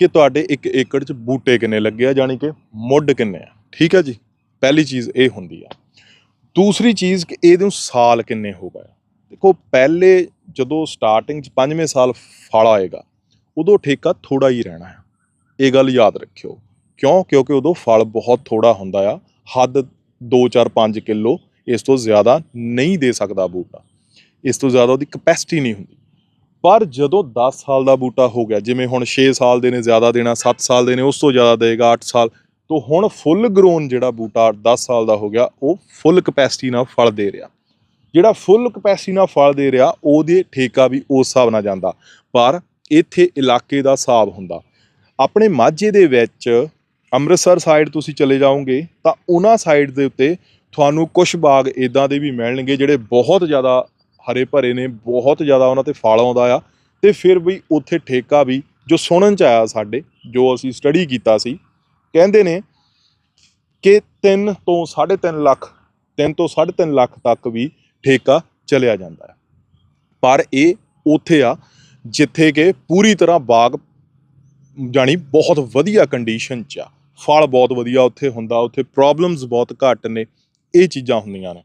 ਕਿ ਤੁਹਾਡੇ 1 ਏਕੜ 'ਚ ਬੂਟੇ ਕਿੰਨੇ ਲੱਗੇ ਆ, ਜਾਣੀ ਕਿ ਮੁੱਢ ਕਿੰਨੇ ਆ। ਠੀਕ ਆ ਜੀ? ਪਹਿਲੀ ਚੀਜ਼ ਇਹ ਹੁੰਦੀ ਆ। ਦੂਸਰੀ ਚੀਜ਼ ਕਿ ਇਹਦੇ ਨੂੰ ਸਾਲ ਕਿੰਨੇ ਹੋ ਗਏ ਦੇਖੋ, ਪਹਿਲੇ ਜਦੋਂ ਸਟਾਰਟਿੰਗ ਚ ਪੰਜਵੇਂ ਸਾਲ ਫਲ ਆਏਗਾ, ਉਦੋਂ ਠੇਕਾ ਥੋੜਾ ਹੀ ਰਹਿਣਾ ਹੈ ਇਹ ਗੱਲ ਯਾਦ ਰੱਖਿਓ। ਕਿਉਂ? ਕਿਉਂਕਿ ਉਦੋਂ ਫਲ ਬਹੁਤ ਥੋੜਾ ਹੁੰਦਾ ਆ। ਹੱਦ 2 4 5 ਕਿਲੋ ਇਸ ਤੋਂ ਜ਼ਿਆਦਾ ਨਹੀਂ ਦੇ ਸਕਦਾ ਬੂਟਾ। ਇਸ ਤੋਂ ਜ਼ਿਆਦਾ ਉਹਦੀ ਕਪੈਸਿਟੀ ਨਹੀਂ ਹੁੰਦੀ। ਪਰ ਜਦੋਂ 10 ਸਾਲ ਦਾ ਬੂਟਾ ਹੋ ਗਿਆ, ਜਿਵੇਂ ਹੁਣ 6 ਸਾਲ ਦੇ ਨੇ, ਜ਼ਿਆਦਾ ਦੇਣਾ 7 ਸਾਲ ਦੇ ਨੇ, ਉਸ ਤੋਂ ਜ਼ਿਆਦਾ ਦੇਗਾ 8 ਸਾਲ, ਤੋਂ ਹੁਣ ਫੁੱਲ ਗਰੋਨ ਜਿਹੜਾ ਬੂਟਾ 10 ਸਾਲ ਦਾ ਹੋ ਗਿਆ, ਉਹ ਫੁੱਲ ਕਪੈਸਿਟੀ ਨਾਲ ਫਲ ਦੇ ਰਿਹਾ। ਜਿਹੜਾ ਫੁੱਲ ਕਪੈਸਿਟੀ ਨਾਲ ਫਲ ਦੇ ਰਿਹਾ, ਉਹਦੇ ਠੇਕਾ ਵੀ ਉਸ ਹਿਸਾਬ ਨਾਲ ਜਾਂਦਾ। ਪਰ ਇੱਥੇ ਇਲਾਕੇ ਦਾ ਹਿਸਾਬ ਹੁੰਦਾ। ਆਪਣੇ ਮਾਝੇ ਦੇ ਵਿੱਚ ਅੰਮ੍ਰਿਤਸਰ ਸਾਈਡ ਤੁਸੀਂ ਚਲੇ ਜਾਓਗੇ, ਤਾਂ ਉਹਨਾਂ ਸਾਈਡ ਦੇ ਉੱਤੇ ਤੁਹਾਨੂੰ ਕੁਝ ਬਾਗ ਇਦਾਂ ਦੇ ਵੀ ਮਿਲਣਗੇ ਜਿਹੜੇ ਬਹੁਤ ਜ਼ਿਆਦਾ ਹਰੇ ਭਰੇ ਨੇ, ਬਹੁਤ ਜ਼ਿਆਦਾ ਉਹਨਾਂ ਤੇ ਫਲ ਆਉਂਦਾ ਆ। ਤੇ ਫਿਰ ਵੀ ਉੱਥੇ ਠੇਕਾ ਵੀ ਜੋ ਸੁਣਨ ਚ ਆਇਆ ਸਾਡੇ, ਜੋ ਅਸੀਂ ਸਟੱਡੀ ਕੀਤਾ ਸੀ, ਕਹਿੰਦੇ ਨੇ ਕਿ 3 ਤੋਂ 3.5 ਲੱਖ 3 ਤੋਂ 3.5 ਲੱਖ ਤੱਕ ਵੀ ਠੇਕਾ ਚਲਿਆ ਜਾਂਦਾ ਹੈ ਪਰ ਇਹ ਉੱਥੇ ਆ ਜਿੱਥੇ ਕਿ ਪੂਰੀ ਤਰ੍ਹਾਂ ਬਾਗ, ਜਾਣੀ ਬਹੁਤ ਵਧੀਆ ਕੰਡੀਸ਼ਨ 'ਚ ਆ। ਫਲ ਬਹੁਤ ਵਧੀਆ ਉੱਥੇ ਹੁੰਦਾ, ਉੱਥੇ ਪ੍ਰੋਬਲਮਸ ਬਹੁਤ ਘੱਟ ਨੇ। ਇਹ ਚੀਜ਼ਾਂ ਹੁੰਦੀਆਂ ਨੇ।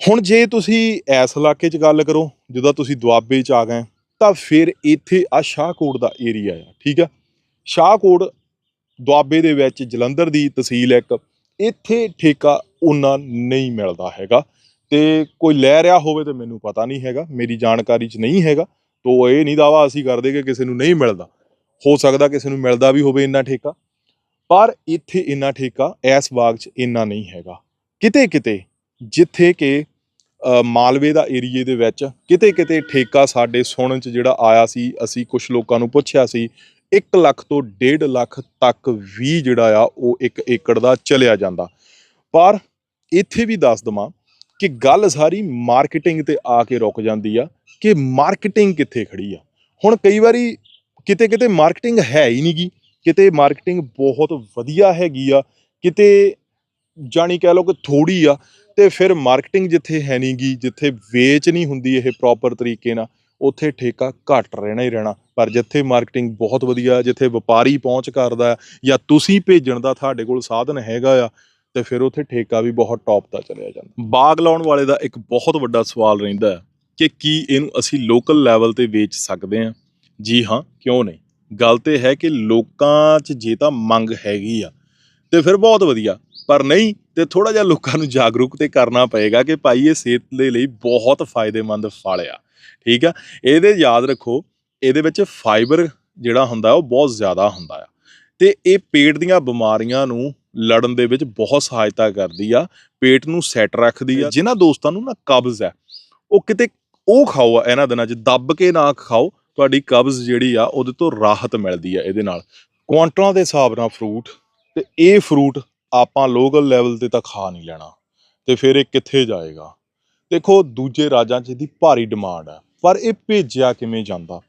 ਹੁਣ ਜੇ ਤੁਸੀਂ ਇਸ ਇਲਾਕੇ 'ਚ ਗੱਲ ਕਰੋ, ਜਦੋਂ ਤੁਸੀਂ ਦੁਆਬੇ 'ਚ ਆ ਗਏ, ਤਾਂ ਫਿਰ ਇੱਥੇ ਆ ਸ਼ਾਹਕੋਟ ਦਾ ਏਰੀਆ ਆ, ਠੀਕ ਆ? ਸ਼ਾਹਕੋਟ ਦੁਆਬੇ ਦੇ ਵਿੱਚ ਜਲੰਧਰ ਦੀ ਤਹਿਸੀਲ ਹੈ ਇੱਕ, ਇੱਥੇ ਠੇਕਾ ਉਹਨਾਂ ਨਹੀਂ ਮਿਲਦਾ ਹੈਗਾ। ਤੇ ਕੋਈ ਲੈ ਰਿਹਾ ਹੋਵੇ ਤੇ ਮੈਨੂੰ ਪਤਾ ਨਹੀਂ ਹੈਗਾ, ਮੇਰੀ ਜਾਣਕਾਰੀ 'ਚ ਨਹੀਂ ਹੈਗਾ, ਤੋ ਇਹ ਨਹੀਂ ਦਾਵਾ ਅਸੀਂ ਕਰਦੇ ਕਿ ਕਿਸੇ ਨੂੰ ਨਹੀਂ ਮਿਲਦਾ। ਹੋ ਸਕਦਾ ਕਿਸੇ ਨੂੰ ਮਿਲਦਾ ਵੀ ਹੋਵੇ ਇੰਨਾ ਠੇਕਾ, ਪਰ ਇੱਥੇ ਇੰਨਾ ਠੇਕਾ ਇਸ ਬਾਗ 'ਚ ਇੰਨਾ ਨਹੀਂ ਹੈਗਾ। ਕਿਤੇ ਕਿਤੇ ਜਿੱਥੇ ਕਿ ਮਾਲਵੇ ਦਾ ਏਰੀਏ ਦੇ ਵਿੱਚ ਕਿਤੇ ਕਿਤੇ ਠੇਕਾ ਸਾਡੇ ਸੁਣਨ 'ਚ ਜਿਹੜਾ ਆਇਆ ਸੀ, ਅਸੀਂ ਕੁਝ ਲੋਕਾਂ ਨੂੰ ਪੁੱਛਿਆ ਸੀ 1 ਲੱਖ ਤੋਂ 1.5 ਲੱਖ ਤੱਕ ਵੀ ਜਿਹੜਾ ਆ, ਉਹ 1 ਏਕੜ ਦਾ ਚਲਿਆ ਜਾਂਦਾ। ਪਰ ਇੱਥੇ ਵੀ ਦੱਸ ਦਵਾਂ ਕਿ ਗੱਲ ਸਾਰੀ ਮਾਰਕੀਟਿੰਗ ਤੇ ਆ ਕੇ ਰੁਕ ਜਾਂਦੀ ਆ ਕਿ ਮਾਰਕੀਟਿੰਗ ਕਿੱਥੇ ਖੜੀ ਆ। ਹੁਣ ਕਈ ਵਾਰੀ ਕਿਤੇ ਕਿਤੇ ਮਾਰਕੀਟਿੰਗ ਹੈ ਹੀ ਨਹੀਂਗੀ ਕਿਤੇ ਮਾਰਕੀਟਿੰਗ ਬਹੁਤ ਵਧੀਆ ਹੈਗੀ ਆ, ਕਿਤੇ ਜਾਣੀ ਕਹਿ ਲਓ ਕਿ ਥੋੜੀ ਆ, ਤੇ ਫਿਰ ਮਾਰਕੀਟਿੰਗ ਜਿੱਥੇ ਹੈ ਨਹੀਂਗੀ ਜਿੱਥੇ ਵੇਚ ਨਹੀਂ ਹੁੰਦੀ ਇਹ ਪ੍ਰੋਪਰ ਤਰੀਕੇ ਨਾਲ, ਉੱਥੇ ਠੇਕਾ ਘੱਟ ਰਹਿਣਾ ਹੀ ਰਹਿਣਾ। ਪਰ ਜਿੱਥੇ ਮਾਰਕੀਟਿੰਗ ਬਹੁਤ ਵਧੀਆ, ਜਿੱਥੇ ਵਪਾਰੀ ਪਹੁੰਚ ਕਰਦਾ ਹੈ ਜਾਂ ਤੁਸੀਂ ਭੇਜਣ ਦਾ ਤੁਹਾਡੇ ਕੋਲ ਸਾਧਨ ਹੈਗਾ ਆ, ਤੇ ਫਿਰ ਉੱਥੇ ਠੇਕਾ ਵੀ ਬਹੁਤ ਟੌਪ ਦਾ ਚਲਿਆ ਜਾਂਦਾ। ਬਾਗ ਲਾਉਣ ਵਾਲੇ ਦਾ ਇੱਕ ਬਹੁਤ ਵੱਡਾ ਸਵਾਲ ਰਹਿੰਦਾ ਕਿ ਕੀ ਇਹਨੂੰ ਅਸੀਂ ਲੋਕਲ ਲੈਵਲ ਤੇ ਵੇਚ ਸਕਦੇ ਹਾਂ? ਜੀ ਹਾਂ, ਕਿਉਂ ਨਹੀਂ? ਗੱਲ ਤੇ ਹੈ ਕਿ ਲੋਕਾਂ 'ਚ ਜੇ ਤਾਂ ਮੰਗ ਹੈਗੀ ਆ, ਤੇ ਫਿਰ ਬਹੁਤ ਵਧੀਆ। ਪਰ ਨਹੀਂ ਤੇ ਥੋੜਾ ਜਿਹਾ ਲੋਕਾਂ ਨੂੰ ਜਾਗਰੂਕ ਤੇ ਕਰਨਾ ਪਏਗਾ ਕਿ ਭਾਈ ਇਹ ਸਿਹਤ ਦੇ ਲਈ ਬਹੁਤ ਫਾਇਦੇਮੰਦ ਫਲ ਆ। ਠੀਕ ਆ? ਇਹਦੇ ਯਾਦ ਰੱਖੋ ਇਹਦੇ ਵਿੱਚ ਫਾਈਬਰ ਜਿਹੜਾ ਹੁੰਦਾ ਉਹ ਬਹੁਤ ਜ਼ਿਆਦਾ ਹੁੰਦਾ ਆ। ਤੇ ਇਹ ਪੇਟ ਦੀਆਂ ਬਿਮਾਰੀਆਂ ਨੂੰ ਲੜਨ ਦੇ ਵਿੱਚ ਬਹੁਤ ਸਹਾਇਤਾ ਕਰਦੀ ਆ ਪੇਟ ਨੂੰ ਸੈੱਟ ਰੱਖਦੀ ਆ। ਜਿਨ੍ਹਾਂ ਦੋਸਤਾਂ ਨੂੰ ਨਾ ਕਬਜ਼ ਹੈ ਉਹ ਕਿਤੇ ਉਹ ਖਾਓ ਇਹਨਾਂ ਦਿਨਾਂ 'ਚ ਦੱਬ ਕੇ ਨਾ ਖਾਓ ਤੁਹਾਡੀ ਕਬਜ਼ ਜਿਹੜੀ ਆ ਉਹਦੇ ਤੋਂ ਰਾਹਤ ਮਿਲਦੀ ਆ ਇਹਦੇ ਨਾਲ। ਕੁਆਂਟਲਾਂ ਦੇ ਹਿਸਾਬ ਨਾਲ ਫਰੂਟ ਤੇ ਇਹ ਫਰੂਟ ਆਪਾਂ ਲੋਕਲ ਲੈਵਲ ਤੇ ਤਾਂ ਖਾ ਨਹੀਂ ਲੈਣਾ। ਤੇ ਫਿਰ ਇਹ ਕਿੱਥੇ ਜਾਏਗਾ? ਦੇਖੋ, ਦੂਜੇ ਰਾਜਾਂ 'ਚ ਇਹਦੀ ਭਾਰੀ ਡਿਮਾਂਡ ਹੈ ਪਰ ਇਹ ਭੇਜਿਆ ਕਿਵੇਂ ਜਾਂਦਾ?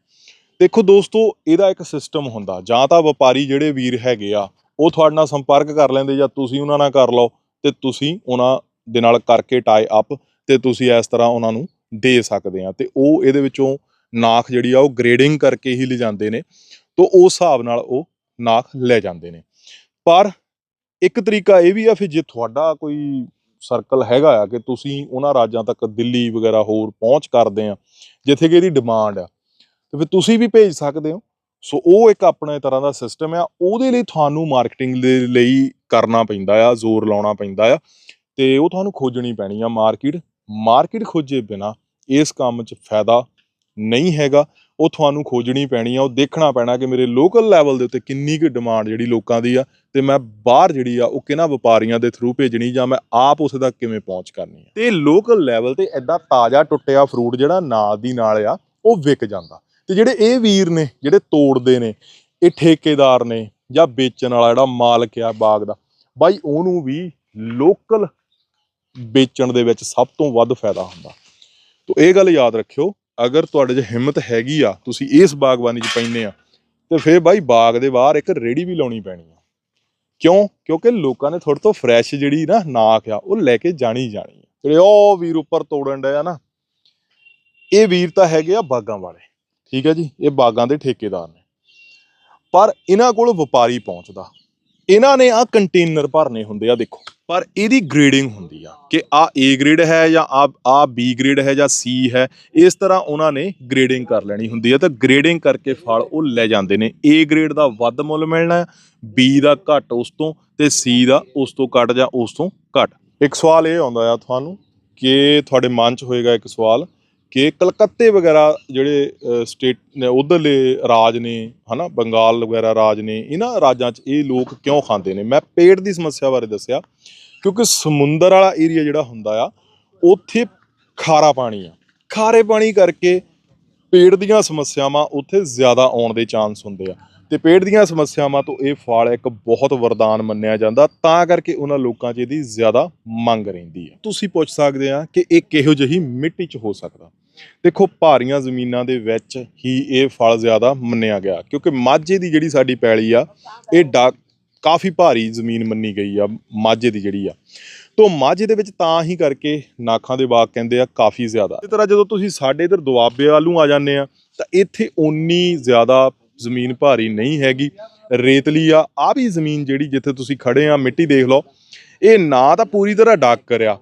ਦੇਖੋ ਦੋਸਤੋ, ਇਹਦਾ ਇੱਕ ਸਿਸਟਮ ਹੁੰਦਾ। ਜਾਂ ਤਾਂ ਵਪਾਰੀ ਜਿਹੜੇ ਵੀਰ ਹੈਗੇ ਆ, ਉਹ ਤੁਹਾਡੇ ਨਾਲ ਸੰਪਰਕ ਕਰ ਲੈਂਦੇ ਜਾਂ ਤੁਸੀਂ ਉਹਨਾਂ ਨਾਲ ਕਰ ਲਓ ਤੇ ਤੁਸੀਂ ਉਹਨਾਂ ਦੇ ਨਾਲ ਕਰਕੇ ਟਾਈ ਅਪ ਤੇ ਤੁਸੀਂ ਇਸ ਤਰ੍ਹਾਂ ਉਹਨਾਂ ਨੂੰ ਦੇ ਸਕਦੇ ਆ। ਤੇ ਉਹ ਇਹਦੇ ਵਿੱਚੋਂ ਨਾਖ ਜਿਹੜੀ ਆ, ਉਹ ਗ੍ਰੇਡਿੰਗ ਕਰਕੇ ਹੀ ਲਿਜਾਂਦੇ ਨੇ। ਤੋਂ ਉਸ ਹਿਸਾਬ ਨਾਲ ਉਹ ਨਾਖ ਲੈ ਜਾਂਦੇ ਨੇ। ਪਰ ਇੱਕ ਤਰੀਕਾ ਇਹ ਵੀ ਆ, ਫਿਰ ਜੇ ਤੁਹਾਡਾ ਕੋਈ ਸਰਕਲ ਹੈਗਾ ਆ ਕਿ ਤੁਸੀਂ ਉਹਨਾਂ ਰਾਜਾਂ ਤੱਕ ਦਿੱਲੀ ਵਗੈਰਾ ਹੋਰ ਪਹੁੰਚ ਕਰਦੇ ਆ, ਜਿੱਥੇ ਕਿ ਇਹਦੀ ਡਿਮਾਂਡ ਆ, ਤੇ ਫਿਰ ਤੁਸੀਂ ਵੀ ਭੇਜ ਸਕਦੇ ਹੋ। ਸੋ ਉਹ ਇੱਕ ਆਪਣੇ ਤਰ੍ਹਾਂ ਦਾ ਸਿਸਟਮ ਆ, ਉਹਦੇ ਲਈ ਤੁਹਾਨੂੰ ਮਾਰਕੀਟਿੰਗ ਦੇ ਲਈ ਕਰਨਾ ਪੈਂਦਾ ਆ, ਜ਼ੋਰ ਲਾਉਣਾ ਪੈਂਦਾ ਆ, ਤੇ ਉਹ ਤੁਹਾਨੂੰ ਖੋਜਣੀ ਪੈਣੀ ਆ ਮਾਰਕੀਟ ਮਾਰਕੀਟ ਖੋਜੇ ਬਿਨਾ ਇਸ ਕੰਮ 'ਚ ਫਾਇਦਾ ਨਹੀਂ ਹੈਗਾ। ਉਹ ਤੁਹਾਨੂੰ ਖੋਜਣੀ ਪੈਣੀ ਆ, ਉਹ ਦੇਖਣਾ ਪੈਣਾ ਕਿ ਮੇਰੇ ਲੋਕਲ ਲੈਵਲ ਦੇ ਉੱਤੇ ਕਿੰਨੀ ਕੁ ਡਿਮਾਂਡ ਜਿਹੜੀ ਲੋਕਾਂ ਦੀ ਆ, ਤੇ ਮੈਂ ਬਾਹਰ ਜਿਹੜੀ ਆ, ਉਹ ਕਿਹਨਾਂ ਵਪਾਰੀਆਂ ਦੇ ਥਰੂ ਭੇਜਣੀ ਜਾਂ ਮੈਂ ਆਪ ਉਸ ਤੱਕ ਕਿਵੇਂ ਪਹੁੰਚ ਕਰਨੀ ਆ। ਤੇ ਲੋਕਲ ਲੈਵਲ ਤੇ ਐਡਾ ਤਾਜ਼ਾ ਟੁੱਟਿਆ ਫਰੂਟ ਜਿਹੜਾ ਨਾਲ ਦੀ ਨਾਲ ਆ, ਉਹ ਵਿਕ ਜਾਂਦਾ। ਤੇ ਜਿਹੜੇ ਇਹ ਵੀਰ ਨੇ, ਜਿਹੜੇ ਤੋੜਦੇ ਨੇ, ਇਹ ਠੇਕੇਦਾਰ ਨੇ ਜਾਂ ਵੇਚਣ ਵਾਲਾ ਜਿਹੜਾ ਮਾਲਕ ਆ ਬਾਗ ਦਾ, ਬਾਈ ਉਹਨੂੰ ਵੀ ਲੋਕਲ ਵੇਚਣ ਦੇ ਵਿੱਚ ਸਭ ਤੋਂ ਵੱਧ ਫਾਇਦਾ ਹੁੰਦਾ। ਤੋ ਇਹ ਗੱਲ ਯਾਦ ਰੱਖਿਓ ਅਗਰ ਤੁਹਾਡੇ 'ਚ ਹਿੰਮਤ ਹੈਗੀ ਆ, ਤੁਸੀਂ ਇਸ ਬਾਗਬਾਨੀ 'ਚ ਪੈਂਦੇ ਆ, ਤੇ ਫਿਰ ਬਾਈ ਬਾਗ ਦੇ ਬਾਹਰ ਇੱਕ ਰੇੜੀ ਵੀ ਲਾਉਣੀ ਪੈਣੀ ਆ। ਕਿਉਂ? ਕਿਉਂਕਿ ਲੋਕਾਂ ਨੇ ਥੋੜੇ ਤੋਂ ਫਰੈਸ਼ ਜਿਹੜੀ ਨਾ ਨਾਖ ਆ, ਉਹ ਲੈ ਕੇ ਜਾਣੀ ਜਾਣੀ ਆ। ਜਿਹੜੇ ਉਹ ਵੀਰ ਉੱਪਰ ਤੋੜਨ ਡਏ ਨਾ, ਇਹ ਵੀਰ ਤਾਂ ਹੈਗੇ ਆ ਬਾਗਾਂ ਵਾਲੇ, ਠੀਕ ਹੈ ਜੀ? ਇਹ ਬਾਗਾਂ ਦੇ ਠੇਕੇਦਾਰ ਨੇ। ਪਰ ਇਹਨਾਂ ਕੋਲ ਵਪਾਰੀ ਪਹੁੰਚਦਾ। ਇਹਨਾਂ ਨੇ ਆ ਕੰਟੇਨਰ ਭਰਨੇ ਹੁੰਦੇ ਆ, ਦੇਖੋ। ਪਰ ਇਹਦੀ ਗ੍ਰੇਡਿੰਗ ਹੁੰਦੀ ਆ ਕਿ ਆ A ਗ੍ਰੇਡ ਹੈ ਜਾਂ ਆ ਆ B ਗ੍ਰੇਡ ਹੈ ਜਾਂ C ਹੈ, ਇਸ ਤਰ੍ਹਾਂ ਉਹਨਾਂ ਨੇ ਗ੍ਰੇਡਿੰਗ ਕਰ ਲੈਣੀ ਹੁੰਦੀ ਹੈ ਤਾਂ ਗ੍ਰੇਡਿੰਗ ਕਰਕੇ ਫਲ ਉਹ ਲੈ ਜਾਂਦੇ ਨੇ। A ਗ੍ਰੇਡ ਦਾ ਵੱਧ ਮੁੱਲ ਮਿਲਣਾ ਹੈ B ਦਾ ਘੱਟ ਉਸ ਤੋਂ ਤੇ C ਦਾ ਉਸ ਤੋਂ ਘੱਟ ਜਾਂ ਉਸ ਤੋਂ ਘੱਟ। ਇੱਕ ਸਵਾਲ ਇਹ ਆਉਂਦਾ ਆ ਤੁਹਾਨੂੰ ਕਿ ਤੁਹਾਡੇ ਮਨ 'ਚ ਹੋਏਗਾ ਇੱਕ ਸਵਾਲ ਕਿ ਕਲਕੱਤੇ ਵਗੈਰਾ ਜਿਹੜੇ ਸਟੇਟ ਨੇ, ਉਧਰਲੇ ਰਾਜ ਨੇ, ਹਨਾ, ਬੰਗਾਲ ਵਗੈਰਾ ਰਾਜ ਨੇ, ਇਹਨਾਂ ਰਾਜਾਂ 'ਚ ਇਹ ਲੋਕ ਕਿਉਂ ਖਾਂਦੇ ਨੇ? ਮੈਂ ਪੇਟ ਦੀ ਸਮੱਸਿਆ ਬਾਰੇ ਦੱਸਿਆ, ਕਿਉਂਕਿ ਸਮੁੰਦਰ ਵਾਲਾ ਏਰੀਆ ਜਿਹੜਾ ਹੁੰਦਾ ਆ, ਉੱਥੇ ਖਾਰਾ ਪਾਣੀ ਆ। ਖਾਰੇ ਪਾਣੀ ਕਰਕੇ ਪੇਟ ਦੀਆਂ ਸਮੱਸਿਆਵਾਂ ਉੱਥੇ ਜ਼ਿਆਦਾ ਆਉਣ ਦੇ ਚਾਂਸ ਹੁੰਦੇ ਆ। ਤੇ ਪੇਟ ਦੀਆਂ ਸਮੱਸਿਆਵਾਂ ਤੋਂ ਇਹ ਫਲ ਇੱਕ ਬਹੁਤ ਵਰਦਾਨ ਮੰਨਿਆ ਜਾਂਦਾ, ਤਾਂ ਕਰਕੇ ਉਹਨਾਂ ਲੋਕਾਂ 'ਚ ਇਹਦੀ ਜ਼ਿਆਦਾ ਮੰਗ ਰਹਿੰਦੀ ਹੈ ਤੁਸੀਂ ਪੁੱਛ ਸਕਦੇ ਆ ਕਿ ਇਹ ਕਿਹੋ ਜਿਹੀ ਮਿੱਟੀ 'ਚ ਹੋ ਸਕਦਾ। ਦੇਖੋ, ਭਾਰੀਆਂ ਜ਼ਮੀਨਾਂ ਦੇ ਵਿੱਚ ਹੀ ਇਹ ਫਲ ਜ਼ਿਆਦਾ ਮੰਨਿਆ ਗਿਆ, ਕਿਉਂਕਿ ਮਾਝੇ ਦੀ ਜਿਹੜੀ ਸਾਡੀ ਪੈਲੀ ਆ, ਇਹ ਡਾ ਕਾਫੀ ਭਾਰੀ ਜ਼ਮੀਨ ਮੰਨੀ ਗਈ ਆ, ਮਾਝੇ ਦੀ ਜਿਹੜੀ ਆ। ਤੋਂ ਮਾਝੇ ਦੇ ਵਿੱਚ ਤਾਂ ਹੀ ਕਰਕੇ ਨਾਖਾਂ ਦੇ ਬਾਗ ਕਹਿੰਦੇ ਆ ਕਾਫੀ ਜ਼ਿਆਦਾ। ਇਸ ਤਰ੍ਹਾਂ ਜਦੋਂ ਤੁਸੀਂ ਸਾਡੇ ਇਧਰ ਦੁਆਬੇ ਵੱਲ ਆ ਜਾਂਦੇ ਆ, ਤਾਂ ਇੱਥੇ ਓਨੀ ਜ਼ਿਆਦਾ ਜ਼ਮੀਨ ਭਾਰੀ ਨਹੀਂ ਹੈਗੀ। ਰੇਤਲੀ ਆ ਆ ਵੀ ਜ਼ਮੀਨ ਜਿਹੜੀ ਜਿੱਥੇ ਤੁਸੀਂ ਖੜੇ ਆ, ਮਿੱਟੀ ਦੇਖ ਲਓ, ਇਹ ਨਾ ਤਾਂ ਪੂਰੀ ਤਰ੍ਹਾਂ ਡਾਕ ਕਰਿਆ,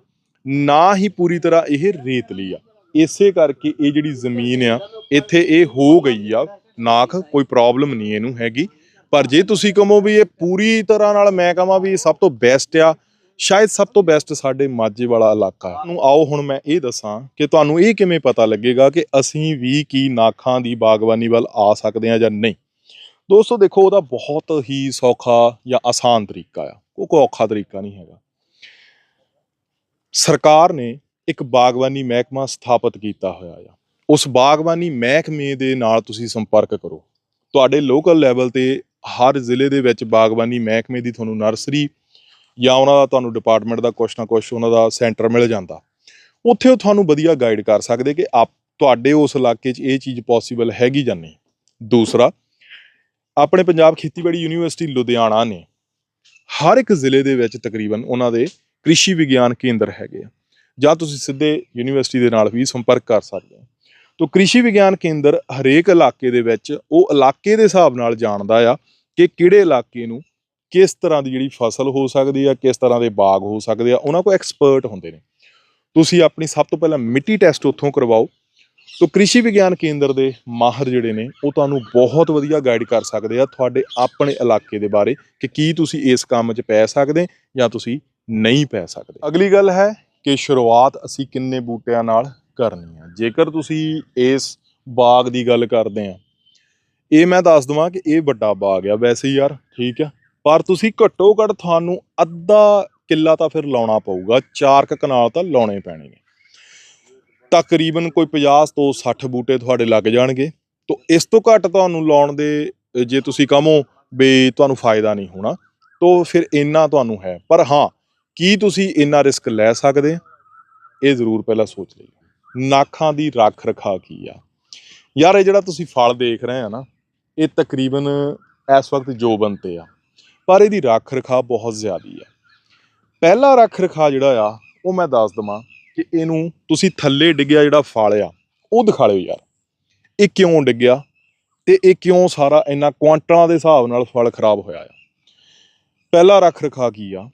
ਨਾ ਹੀ ਪੂਰੀ ਤਰ੍ਹਾਂ ਇਹ ਰੇਤਲੀ ਆ। ਇਸੇ ਕਰਕੇ ਇਹ ਜਿਹੜੀ ਜ਼ਮੀਨ ਆ, ਇੱਥੇ ਇਹ ਹੋ ਗਈ ਆ। ਨਾਖ, ਕੋਈ ਪ੍ਰੋਬਲਮ ਨਹੀਂ ਇਹਨੂੰ ਹੈਗੀ। ਪਰ ਜੇ ਤੁਸੀਂ ਕਹੋ ਵੀ ਇਹ ਪੂਰੀ ਤਰ੍ਹਾਂ ਨਾਲ ਮੈਂ ਕਹਾਂ ਵੀ ਇਹ ਸਭ ਤੋਂ ਬੈਸਟ ਆ, ਸ਼ਾਇਦ ਸਭ ਤੋਂ ਬੈਸਟ ਸਾਡੇ ਮਾਝੇ ਵਾਲਾ ਇਲਾਕਾ ਹੈ ਨੂੰ ਆਓ, ਹੁਣ ਮੈਂ ਇਹ ਦੱਸਾਂ ਕਿ ਤੁਹਾਨੂੰ ਇਹ ਕਿਵੇਂ ਪਤਾ ਲੱਗੇਗਾ ਕਿ ਅਸੀਂ ਵੀ ਕੀ ਨਾਖਾਂ ਦੀ ਬਾਗਬਾਨੀ ਵੱਲ ਆ ਸਕਦੇ ਹਾਂ ਜਾਂ ਨਹੀਂ। ਦੋਸਤੋ, ਦੇਖੋ, ਉਹਦਾ ਬਹੁਤ ਹੀ ਸੌਖਾ ਜਾਂ ਆਸਾਨ ਤਰੀਕਾ ਆ। ਉਹ ਕੋਈ ਔਖਾ ਤਰੀਕਾ ਨਹੀਂ ਹੈਗਾ। ਸਰਕਾਰ ਨੇ ਇੱਕ ਬਾਗਬਾਨੀ ਮਹਿਕਮਾ ਸਥਾਪਿਤ ਕੀਤਾ ਹੋਇਆ ਆ। ਉਸ ਬਾਗਬਾਨੀ ਮਹਿਕਮੇ ਦੇ ਨਾਲ ਤੁਸੀਂ ਸੰਪਰਕ ਕਰੋ। ਤੁਹਾਡੇ ਲੋਕਲ ਲੈਵਲ ਤੇ ਹਰ ਜ਼ਿਲ੍ਹੇ ਦੇ ਵਿੱਚ ਬਾਗਬਾਨੀ ਮਹਿਕਮੇ ਦੀ ਤੁਹਾਨੂੰ ਨਰਸਰੀ ਜਾਂ ਉਹਨਾਂ ਦਾ ਤੁਹਾਨੂੰ ਡਿਪਾਰਟਮੈਂਟ ਦਾ ਕੁਛ ਨਾ ਕੁਛ ਉਹਨਾਂ ਦਾ ਸੈਂਟਰ ਮਿਲ ਜਾਂਦਾ। ਉੱਥੇ ਉਹ ਤੁਹਾਨੂੰ ਵਧੀਆ ਗਾਈਡ ਕਰ ਸਕਦੇ ਕਿ ਆਪ ਤੁਹਾਡੇ ਉਸ ਇਲਾਕੇ 'ਚ ਇਹ ਚੀਜ਼ ਪੋਸੀਬਲ ਹੈਗੀ ਜਾਂ ਨਹੀਂ। ਦੂਸਰਾ, ਆਪਣੇ ਪੰਜਾਬ ਖੇਤੀਬਾੜੀ ਯੂਨੀਵਰਸਿਟੀ ਲੁਧਿਆਣਾ ਨੇ ਹਰ ਇੱਕ ਜ਼ਿਲ੍ਹੇ ਦੇ ਵਿੱਚ ਤਕਰੀਬਨ ਉਹਨਾਂ ਦੇ ਕ੍ਰਿਸ਼ੀ ਵਿਗਿਆਨ ਕੇਂਦਰ ਹੈਗੇ ਆ। ਜਾਂ ਤੁਸੀਂ ਸਿੱਧੇ ਯੂਨੀਵਰਸਿਟੀ ਦੇ ਨਾਲ ਵੀ ਸੰਪਰਕ ਕਰ ਸਕਦੇ ਹੋ। ਤੋ ਕ੍ਰਿਸ਼ੀ ਵਿਗਿਆਨ ਕੇਂਦਰ ਹਰੇਕ ਇਲਾਕੇ ਦੇ ਵਿੱਚ ਉਹ ਇਲਾਕੇ ਦੇ ਹਿਸਾਬ ਨਾਲ ਜਾਣਦਾ ਆ ਕਿ ਕਿਹੜੇ ਇਲਾਕੇ ਨੂੰ ਕਿਸ ਤਰ੍ਹਾਂ ਦੀ ਜਿਹੜੀ ਫਸਲ ਹੋ ਸਕਦੀ ਆ, ਕਿਸ ਤਰ੍ਹਾਂ ਦੇ ਬਾਗ ਹੋ ਸਕਦੇ ਆ, ਉਹਨਾਂ ਕੋਲ ਐਕਸਪਰਟ ਹੁੰਦੇ ਨੇ। ਤੁਸੀਂ ਆਪਣੀ ਸਭ ਤੋਂ ਪਹਿਲਾਂ ਮਿੱਟੀ ਟੈਸਟ ਉੱਥੋਂ ਕਰਵਾਓ। ਤੋ ਕ੍ਰਿਸ਼ੀ ਵਿਗਿਆਨ ਕੇਂਦਰ ਦੇ ਮਾਹਰ ਜਿਹੜੇ ਨੇ, ਉਹ ਤੁਹਾਨੂੰ ਬਹੁਤ ਵਧੀਆ ਗਾਈਡ ਕਰ ਸਕਦੇ ਆ ਤੁਹਾਡੇ ਆਪਣੇ ਇਲਾਕੇ ਦੇ ਬਾਰੇ ਕਿ ਕੀ ਤੁਸੀਂ ਇਸ ਕੰਮ 'ਚ ਪੈ ਸਕਦੇ ਜਾਂ ਤੁਸੀਂ ਨਹੀਂ ਪੈ ਸਕਦੇ। ਅਗਲੀ ਗੱਲ ਹੈ ਕਿ ਸ਼ੁਰੂਆਤ ਅਸੀਂ ਕਿੰਨੇ ਬੂਟਿਆਂ ਨਾਲ ਕਰਨੀ ਆ। ਜੇਕਰ ਤੁਸੀਂ ਇਸ ਬਾਗ ਦੀ ਗੱਲ ਕਰਦੇ ਆ, ਇਹ ਮੈਂ ਦੱਸ ਦਵਾਂ ਕਿ ਇਹ ਵੱਡਾ ਬਾਗ ਆ ਵੈਸੇ ਹੀ ਯਾਰ, ਠੀਕ ਆ? ਪਰ ਤੁਸੀਂ ਘੱਟੋ ਘੱਟ ਤੁਹਾਨੂੰ ਅੱਧਾ ਕਿੱਲਾ ਤਾਂ ਫਿਰ ਲਾਉਣਾ ਪਊਗਾ, ਚਾਰ ਕੁ ਕਨਾਲ ਤਾਂ ਲਾਉਣੇ ਪੈਣੇ ਨੇ ਤਕਰੀਬਨ ਕੋਈ 50 ਤੋਂ 60 ਬੂਟੇ ਤੁਹਾਡੇ ਲੱਗ ਜਾਣਗੇ। ਤੋਂ ਇਸ ਤੋਂ ਘੱਟ ਤੁਹਾਨੂੰ ਲਾਉਣ ਦੇ, ਜੇ ਤੁਸੀਂ ਕਹੋ ਵੀ ਤੁਹਾਨੂੰ ਫਾਇਦਾ ਨਹੀਂ ਹੋਣਾ, ਤੋਂ ਫਿਰ ਇੰਨਾ ਤੁਹਾਨੂੰ ਹੈ। ਪਰ ਹਾਂ ਕੀ ਤੁਸੀਂ ਇੰਨਾ ਰਿਸਕ ਲੈ ਸਕਦੇ ਇਹ ਜ਼ਰੂਰ ਪਹਿਲਾਂ ਸੋਚ ਲਈਓ ਨਾਖਾਂ ਦੀ ਰੱਖ ਰਖਾ ਕੀ ਆ? ਯਾਰ, ਇਹ ਜਿਹੜਾ ਤੁਸੀਂ ਫਲ ਦੇਖ ਰਹੇ ਆ ਨਾ, ਇਹ ਤਕਰੀਬਨ ਇਸ ਵਕਤ ਜੋਬਨ 'ਤੇ ਆ। ਪਰ ਇਹਦੀ ਰੱਖ ਰਖਾ ਬਹੁਤ ਜ਼ਿਆਦੀ ਆ। ਪਹਿਲਾ ਰੱਖ ਰਖਾ ਜਿਹੜਾ ਆ, ਉਹ ਮੈਂ ਦੱਸ ਦਵਾਂ ਕਿ ਇਹਨੂੰ ਤੁਸੀਂ ਥੱਲੇ ਡਿੱਗਿਆ ਜਿਹੜਾ ਫਲ ਆ, ਉਹ ਦਿਖਾ ਲਿਓ ਯਾਰ। ਇਹ ਕਿਉਂ ਡਿੱਗਿਆ? ਤੇ ਇਹ ਕਿਉਂ ਸਾਰਾ ਇੰਨਾ ਕੁਆਂਟਲਾਂ ਦੇ ਹਿਸਾਬ ਨਾਲ ਫਲ ਖਰਾਬ ਹੋਇਆ ਆ? ਪਹਿਲਾ ਰੱਖ ਰਖਾ ਕੀ ਆ?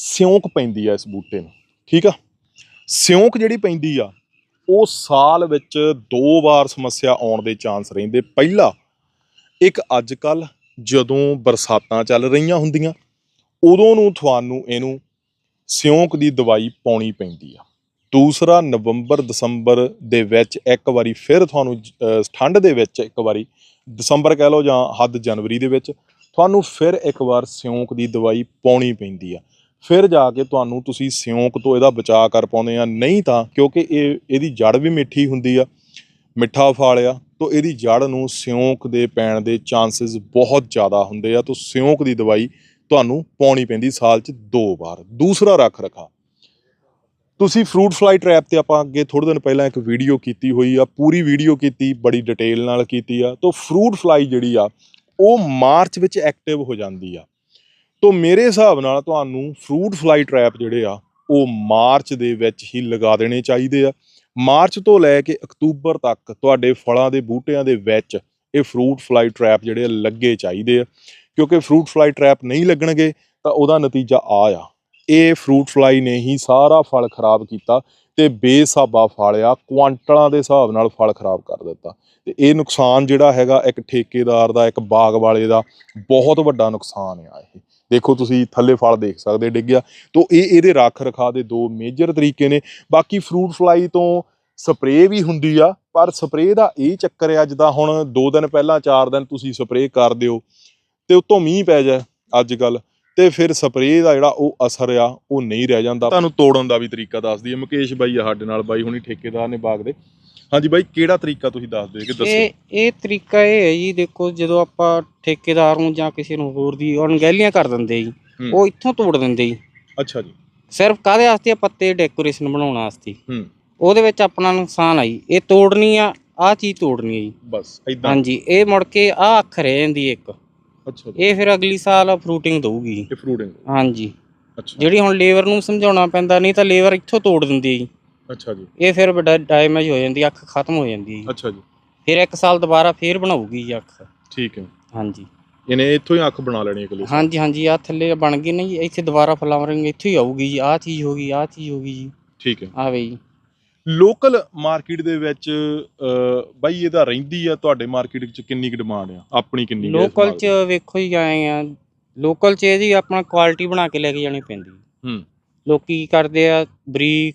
ਸਿਉਂਕ ਪੈਂਦੀ ਆ ਇਸ ਬੂਟੇ ਨੂੰ, ਠੀਕ ਆ? ਸਿਉਂਕ ਜਿਹੜੀ ਪੈਂਦੀ ਆ, ਉਹ ਸਾਲ ਵਿੱਚ ਦੋ ਵਾਰ ਸਮੱਸਿਆ ਆਉਣ ਦੇ ਚਾਂਸ ਰਹਿੰਦੇ। ਪਹਿਲਾ, ਇੱਕ ਅੱਜ ਕੱਲ ਜਦੋਂ ਬਰਸਾਤਾਂ ਚੱਲ ਰਹੀਆਂ ਹੁੰਦੀਆਂ, ਉਦੋਂ ਨੂੰ ਤੁਹਾਨੂੰ ਇਹਨੂੰ ਸਿਉਂਕ ਦੀ ਦਵਾਈ ਪਾਉਣੀ ਪੈਂਦੀ ਆ। ਦੂਸਰਾ, ਨਵੰਬਰ, ਦਸੰਬਰ ਦੇ ਵਿੱਚ ਇੱਕ ਵਾਰੀ ਫਿਰ ਤੁਹਾਨੂੰ ਠੰਡ ਦੇ ਵਿੱਚ ਇੱਕ ਵਾਰੀ, ਦਸੰਬਰ ਕਹਿ ਲਓ ਜਾਂ ਹੱਦ ਜਨਵਰੀ ਦੇ ਵਿੱਚ, ਤੁਹਾਨੂੰ ਫਿਰ ਇੱਕ ਵਾਰ ਸਿਉਂਕ ਦੀ ਦਵਾਈ ਪਾਉਣੀ ਪੈਂਦੀ ਆ। ਫਿਰ ਜਾ ਕੇ ਤੁਹਾਨੂੰ ਤੁਸੀਂ ਸਿਉਂਕ ਤੋਂ ਇਹਦਾ ਬਚਾਅ ਕਰ ਪਾਉਂਦੇ ਆ। ਨਹੀਂ ਤਾਂ ਕਿਉਂਕਿ ਇਹ, ਇਹਦੀ ਜੜ ਵੀ ਮਿੱਠੀ ਹੁੰਦੀ ਆ, ਮਿੱਠਾ ਫਲ ਆ ਤੋਂ ਇਹਦੀ ਜੜ ਨੂੰ ਸਿਉਂਕ ਦੇ ਪੈਣ ਦੇ ਚਾਂਸਸ ਬਹੁਤ ਜ਼ਿਆਦਾ ਹੁੰਦੇ ਆ। ਤੋਂ ਸਿਉਂਕ ਦੀ ਦਵਾਈ ਤੁਹਾਨੂੰ ਪਾਉਣੀ ਪੈਂਦੀ ਸਾਲ 'ਚ ਦੋ ਵਾਰ। ਦੂਸਰਾ ਰੱਖ ਰਖਾ। ਤੁਸੀਂ ਫਰੂਟ ਫਲਾਈ ਟ੍ਰੈਪ ਤੇ ਆਪਾਂ ਅੱਗੇ ਥੋੜੇ ਦਿਨ ਪਹਿਲਾਂ ਇੱਕ ਵੀਡੀਓ ਕੀਤੀ ਹੋਈ ਆ, ਪੂਰੀ ਵੀਡੀਓ ਕੀਤੀ, ਬੜੀ ਡਿਟੇਲ ਨਾਲ ਕੀਤੀ ਆ। ਤੋਂ ਫਰੂਟ ਫਲਾਈ ਜਿਹੜੀ ਆ, ਉਹ ਮਾਰਚ ਵਿੱਚ ਐਕਟਿਵ ਹੋ ਜਾਂਦੀ ਆ। ਤੋਂ ਮੇਰੇ ਹਿਸਾਬ ਨਾਲ ਤੁਹਾਨੂੰ ਫਰੂਟ ਫਲਾਈ ਟ੍ਰੈਪ ਜਿਹੜੇ ਆ, ਉਹ ਮਾਰਚ ਦੇ ਵਿੱਚ ਹੀ ਲਗਾ ਦੇਣੇ ਚਾਹੀਦੇ ਆ। ਮਾਰਚ ਤੋਂ ਲੈ ਕੇ ਅਕਤੂਬਰ ਤੱਕ ਤੁਹਾਡੇ ਫਲਾਂ ਦੇ ਬੂਟਿਆਂ ਦੇ ਵਿੱਚ ਇਹ ਫਰੂਟ ਫਲਾਈ ਟ੍ਰੈਪ ਜਿਹੜੇ ਆ ਲੱਗੇ ਚਾਹੀਦੇ ਆ। ਕਿਉਂਕਿ ਫਰੂਟ ਫਲਾਈ ਟ੍ਰੈਪ ਨਹੀਂ ਲੱਗਣਗੇ, ਤਾਂ ਉਹਦਾ ਨਤੀਜਾ ਆ ਆ। ਇਹ ਫਰੂਟ ਫਲਾਈ ਨੇ ਹੀ ਸਾਰਾ ਫਲ ਖਰਾਬ ਕੀਤਾ ਤੇ ਬੇਸਾਬਾ ਫਾਲਿਆ ਕੁਆਂਟਲਾਂ ਦੇ ਹਿਸਾਬ ਨਾਲ ਫਲ ਖਰਾਬ ਕਰ ਦਿੱਤਾ। ਤੇ ਇਹ ਨੁਕਸਾਨ ਜਿਹੜਾ ਹੈਗਾ ਇੱਕ ਠੇਕੇਦਾਰ ਦਾ, ਇੱਕ ਬਾਗ ਵਾਲੇ ਦਾ ਬਹੁਤ ਵੱਡਾ ਨੁਕਸਾਨ ਆ ਇਹ। ਦੇਖੋ ਤੁਸੀਂ ਥੱਲੇ ਫਲ ਦੇਖ ਸਕਦੇ ਡਿੱਗਿਆ। ਤੋਂ ਇਹ ਇਹਦੇ ਰੱਖ ਰਖਾ ਦੇ ਦੋ ਮੇਜਰ ਤਰੀਕੇ ਨੇ। ਬਾਕੀ ਫਰੂਟ ਫਲਾਈ ਤੋਂ ਸਪਰੇਅ ਵੀ ਹੁੰਦੀ ਆ, ਪਰ ਸਪਰੇਅ ਦਾ ਇਹ ਚੱਕਰ ਆ, ਜਿੱਦਾਂ ਹੁਣ 2 ਦਿਨ ਪਹਿਲਾਂ 4 ਦਿਨ ਤੁਸੀਂ ਸਪਰੇਅ ਕਰ ਦਿਓ, ਤੇ ਉਤੋਂ ਮੀਂਹ ਪੈ ਜਾਏ ਅੱਜ ਕੱਲ ਤੇ ਫਿਰ ਸਪਰੇਅ ਦਾ ਜਿਹੜਾ ਉਹ ਅਸਰ ਆ, ਉਹ ਨਹੀਂ ਰਹਿ ਜਾਂਦਾ। ਤੁਹਾਨੂੰ ਤੋੜਨ ਦਾ ਵੀ ਤਰੀਕਾ ਦੱਸ ਦਈਏ। ਮੁਕੇਸ਼ ਬਾਈ ਸਾਡੇ ਨਾਲ, ਬਾਈ ਹੁਣੀ ਠੇਕੇਦਾਰ ਨੇ ਬਾਗ ਦੇ। ਹਾਂਜੀ ਬਾਈ ਕਿਹੜਾ ਤਰੀਕਾ ਤੁਸੀਂ ਦੱਸ ਦਿਓ ਕਿ ਦੱਸੋ ਇਹ ਇਹ ਤਰੀਕਾ ਇਹ ਹੈ ਜੀ ਦੇਖੋ ਜਦੋਂ ਆਪਾਂ ਠੇਕੇਦਾਰ ਨੂੰ ਜਾਂ ਕਿਸੇ ਨੂੰ ਹੋਰ ਦੀ ਅਣਗਹਿਲੀਆਂ ਕਰ ਦਿੰਦੇ ਜੀ ਹੂੰ। ਉਹ ਇੱਥੋਂ ਤੋੜ ਦਿੰਦੇ ਜੀ। ਅੱਛਾ ਜੀ। ਸਿਰਫ ਕਾਹਦੇ ਵਾਸਤੇ ਆ? ਪੱਤੇ ਡੈਕੋਰੇਸ਼ਨ ਬਣਾਉਣ ਵਾਸਤੇ। ਹੂੰ। ਉਹਦੇ ਵਿੱਚ ਆਪਣਾ ਨੁਕਸਾਨ ਆ ਜੀ। ਇਹ ਤੋੜਨੀ ਆ ਆਹ ਚੀਜ਼ ਤੋੜਨੀ ਆ ਜੀ। ਬਸ ਇਦਾਂ ਹਾਂਜੀ ਇਹ ਮੁੜ ਕੇ ਆਹ ਅੱਖ ਰਹਿ ਜਾਂਦੀ ਹੈ ਇੱਕ। ਅੱਛਾ ਜੀ। ਇਹ ਫਿਰ ਅਗਲੀ ਸਾਲ ਫਰੂਟਿੰਗ ਦਊਗੀ ਜੀ। ਇਹ ਫਰੂਟਿੰਗ ਹਾਂਜੀ। ਅੱਛਾ। ਜਿਹੜੀ ਹੁਣ ਲੇਬਰ ਨੂੰ ਸਮਝਾਉਣਾ ਪੈਂਦਾ ਨਹੀਂ ਤਾਂ ਲੇਬਰ ਇੱਥੋਂ ਤੋੜ ਦਿੰਦੀ ਹੈ ਜੀ। ਅੱਛਾ ਜੀ। ਇਹ ਫਿਰ ਵੱਡਾ ਡੈਮੇਜ ਹੋ ਜਾਂਦੀ ਅੱਖ ਖਤਮ ਹੋ ਜਾਂਦੀ ਹੈ ਜੀ। ਅੱਛਾ ਜੀ। ਫਿਰ ਇੱਕ ਸਾਲ ਦੁਬਾਰਾ ਫੇਰ ਬਣਾਊਗੀ ਜੀ ਅੱਖ। ਠੀਕ ਹੈ। ਹਾਂਜੀ। ਇਹਨੇ ਇੱਥੋਂ ਹੀ ਅੱਖ ਬਣਾ ਲੈਣੀ ਅਗਲੇ ਸਾਲ। ਹਾਂਜੀ ਹਾਂਜੀ ਆ ਥੱਲੇ ਬਣ ਗਈ ਨਾ ਜੀ ਇੱਥੇ ਦੁਬਾਰਾ ਫਲਾਵਰਿੰਗ ਇੱਥੇ ਹੀ ਆਊਗੀ ਜੀ ਆਹ ਚੀਜ਼ ਹੋ ਗਈ ਆਹ ਚੀਜ਼ ਹੋ ਗਈ ਜੀ। ਠੀਕ ਹੈ। ਆਵੇ ਜੀ। ਲੋਕਲ ਮਾਰਕੀਟ ਦੇ ਵਿੱਚ ਅਹ, ਬਾਈ ਇਹਦਾ ਰਹਿੰਦੀ ਆ ਤੁਹਾਡੇ ਮਾਰਕੀਟ ਵਿੱਚ ਕਿੰਨੀ ਕੁ ਡਿਮਾਂਡ ਆ? ਆਪਣੀ ਕਿੰਨੀ ਕੁ ਹੈ ਇਸ ਲੋਕਲ ਮਾਲ ਚ ਵੇਖੋ ਜੀ ਆਏ ਆ। ਲੋਕਲ ਚ ਇਹਦੀ ਆਪਣਾ ਕੁਆਲਿਟੀ ਬਣਾ ਕੇ ਲੈ ਕੇ ਜਾਣੀ ਪੈਂਦੀ। ਹੂੰ। ਲੋਕੀ ਕੀ ਕਰਦੇ ਆ ਬਰੀਕ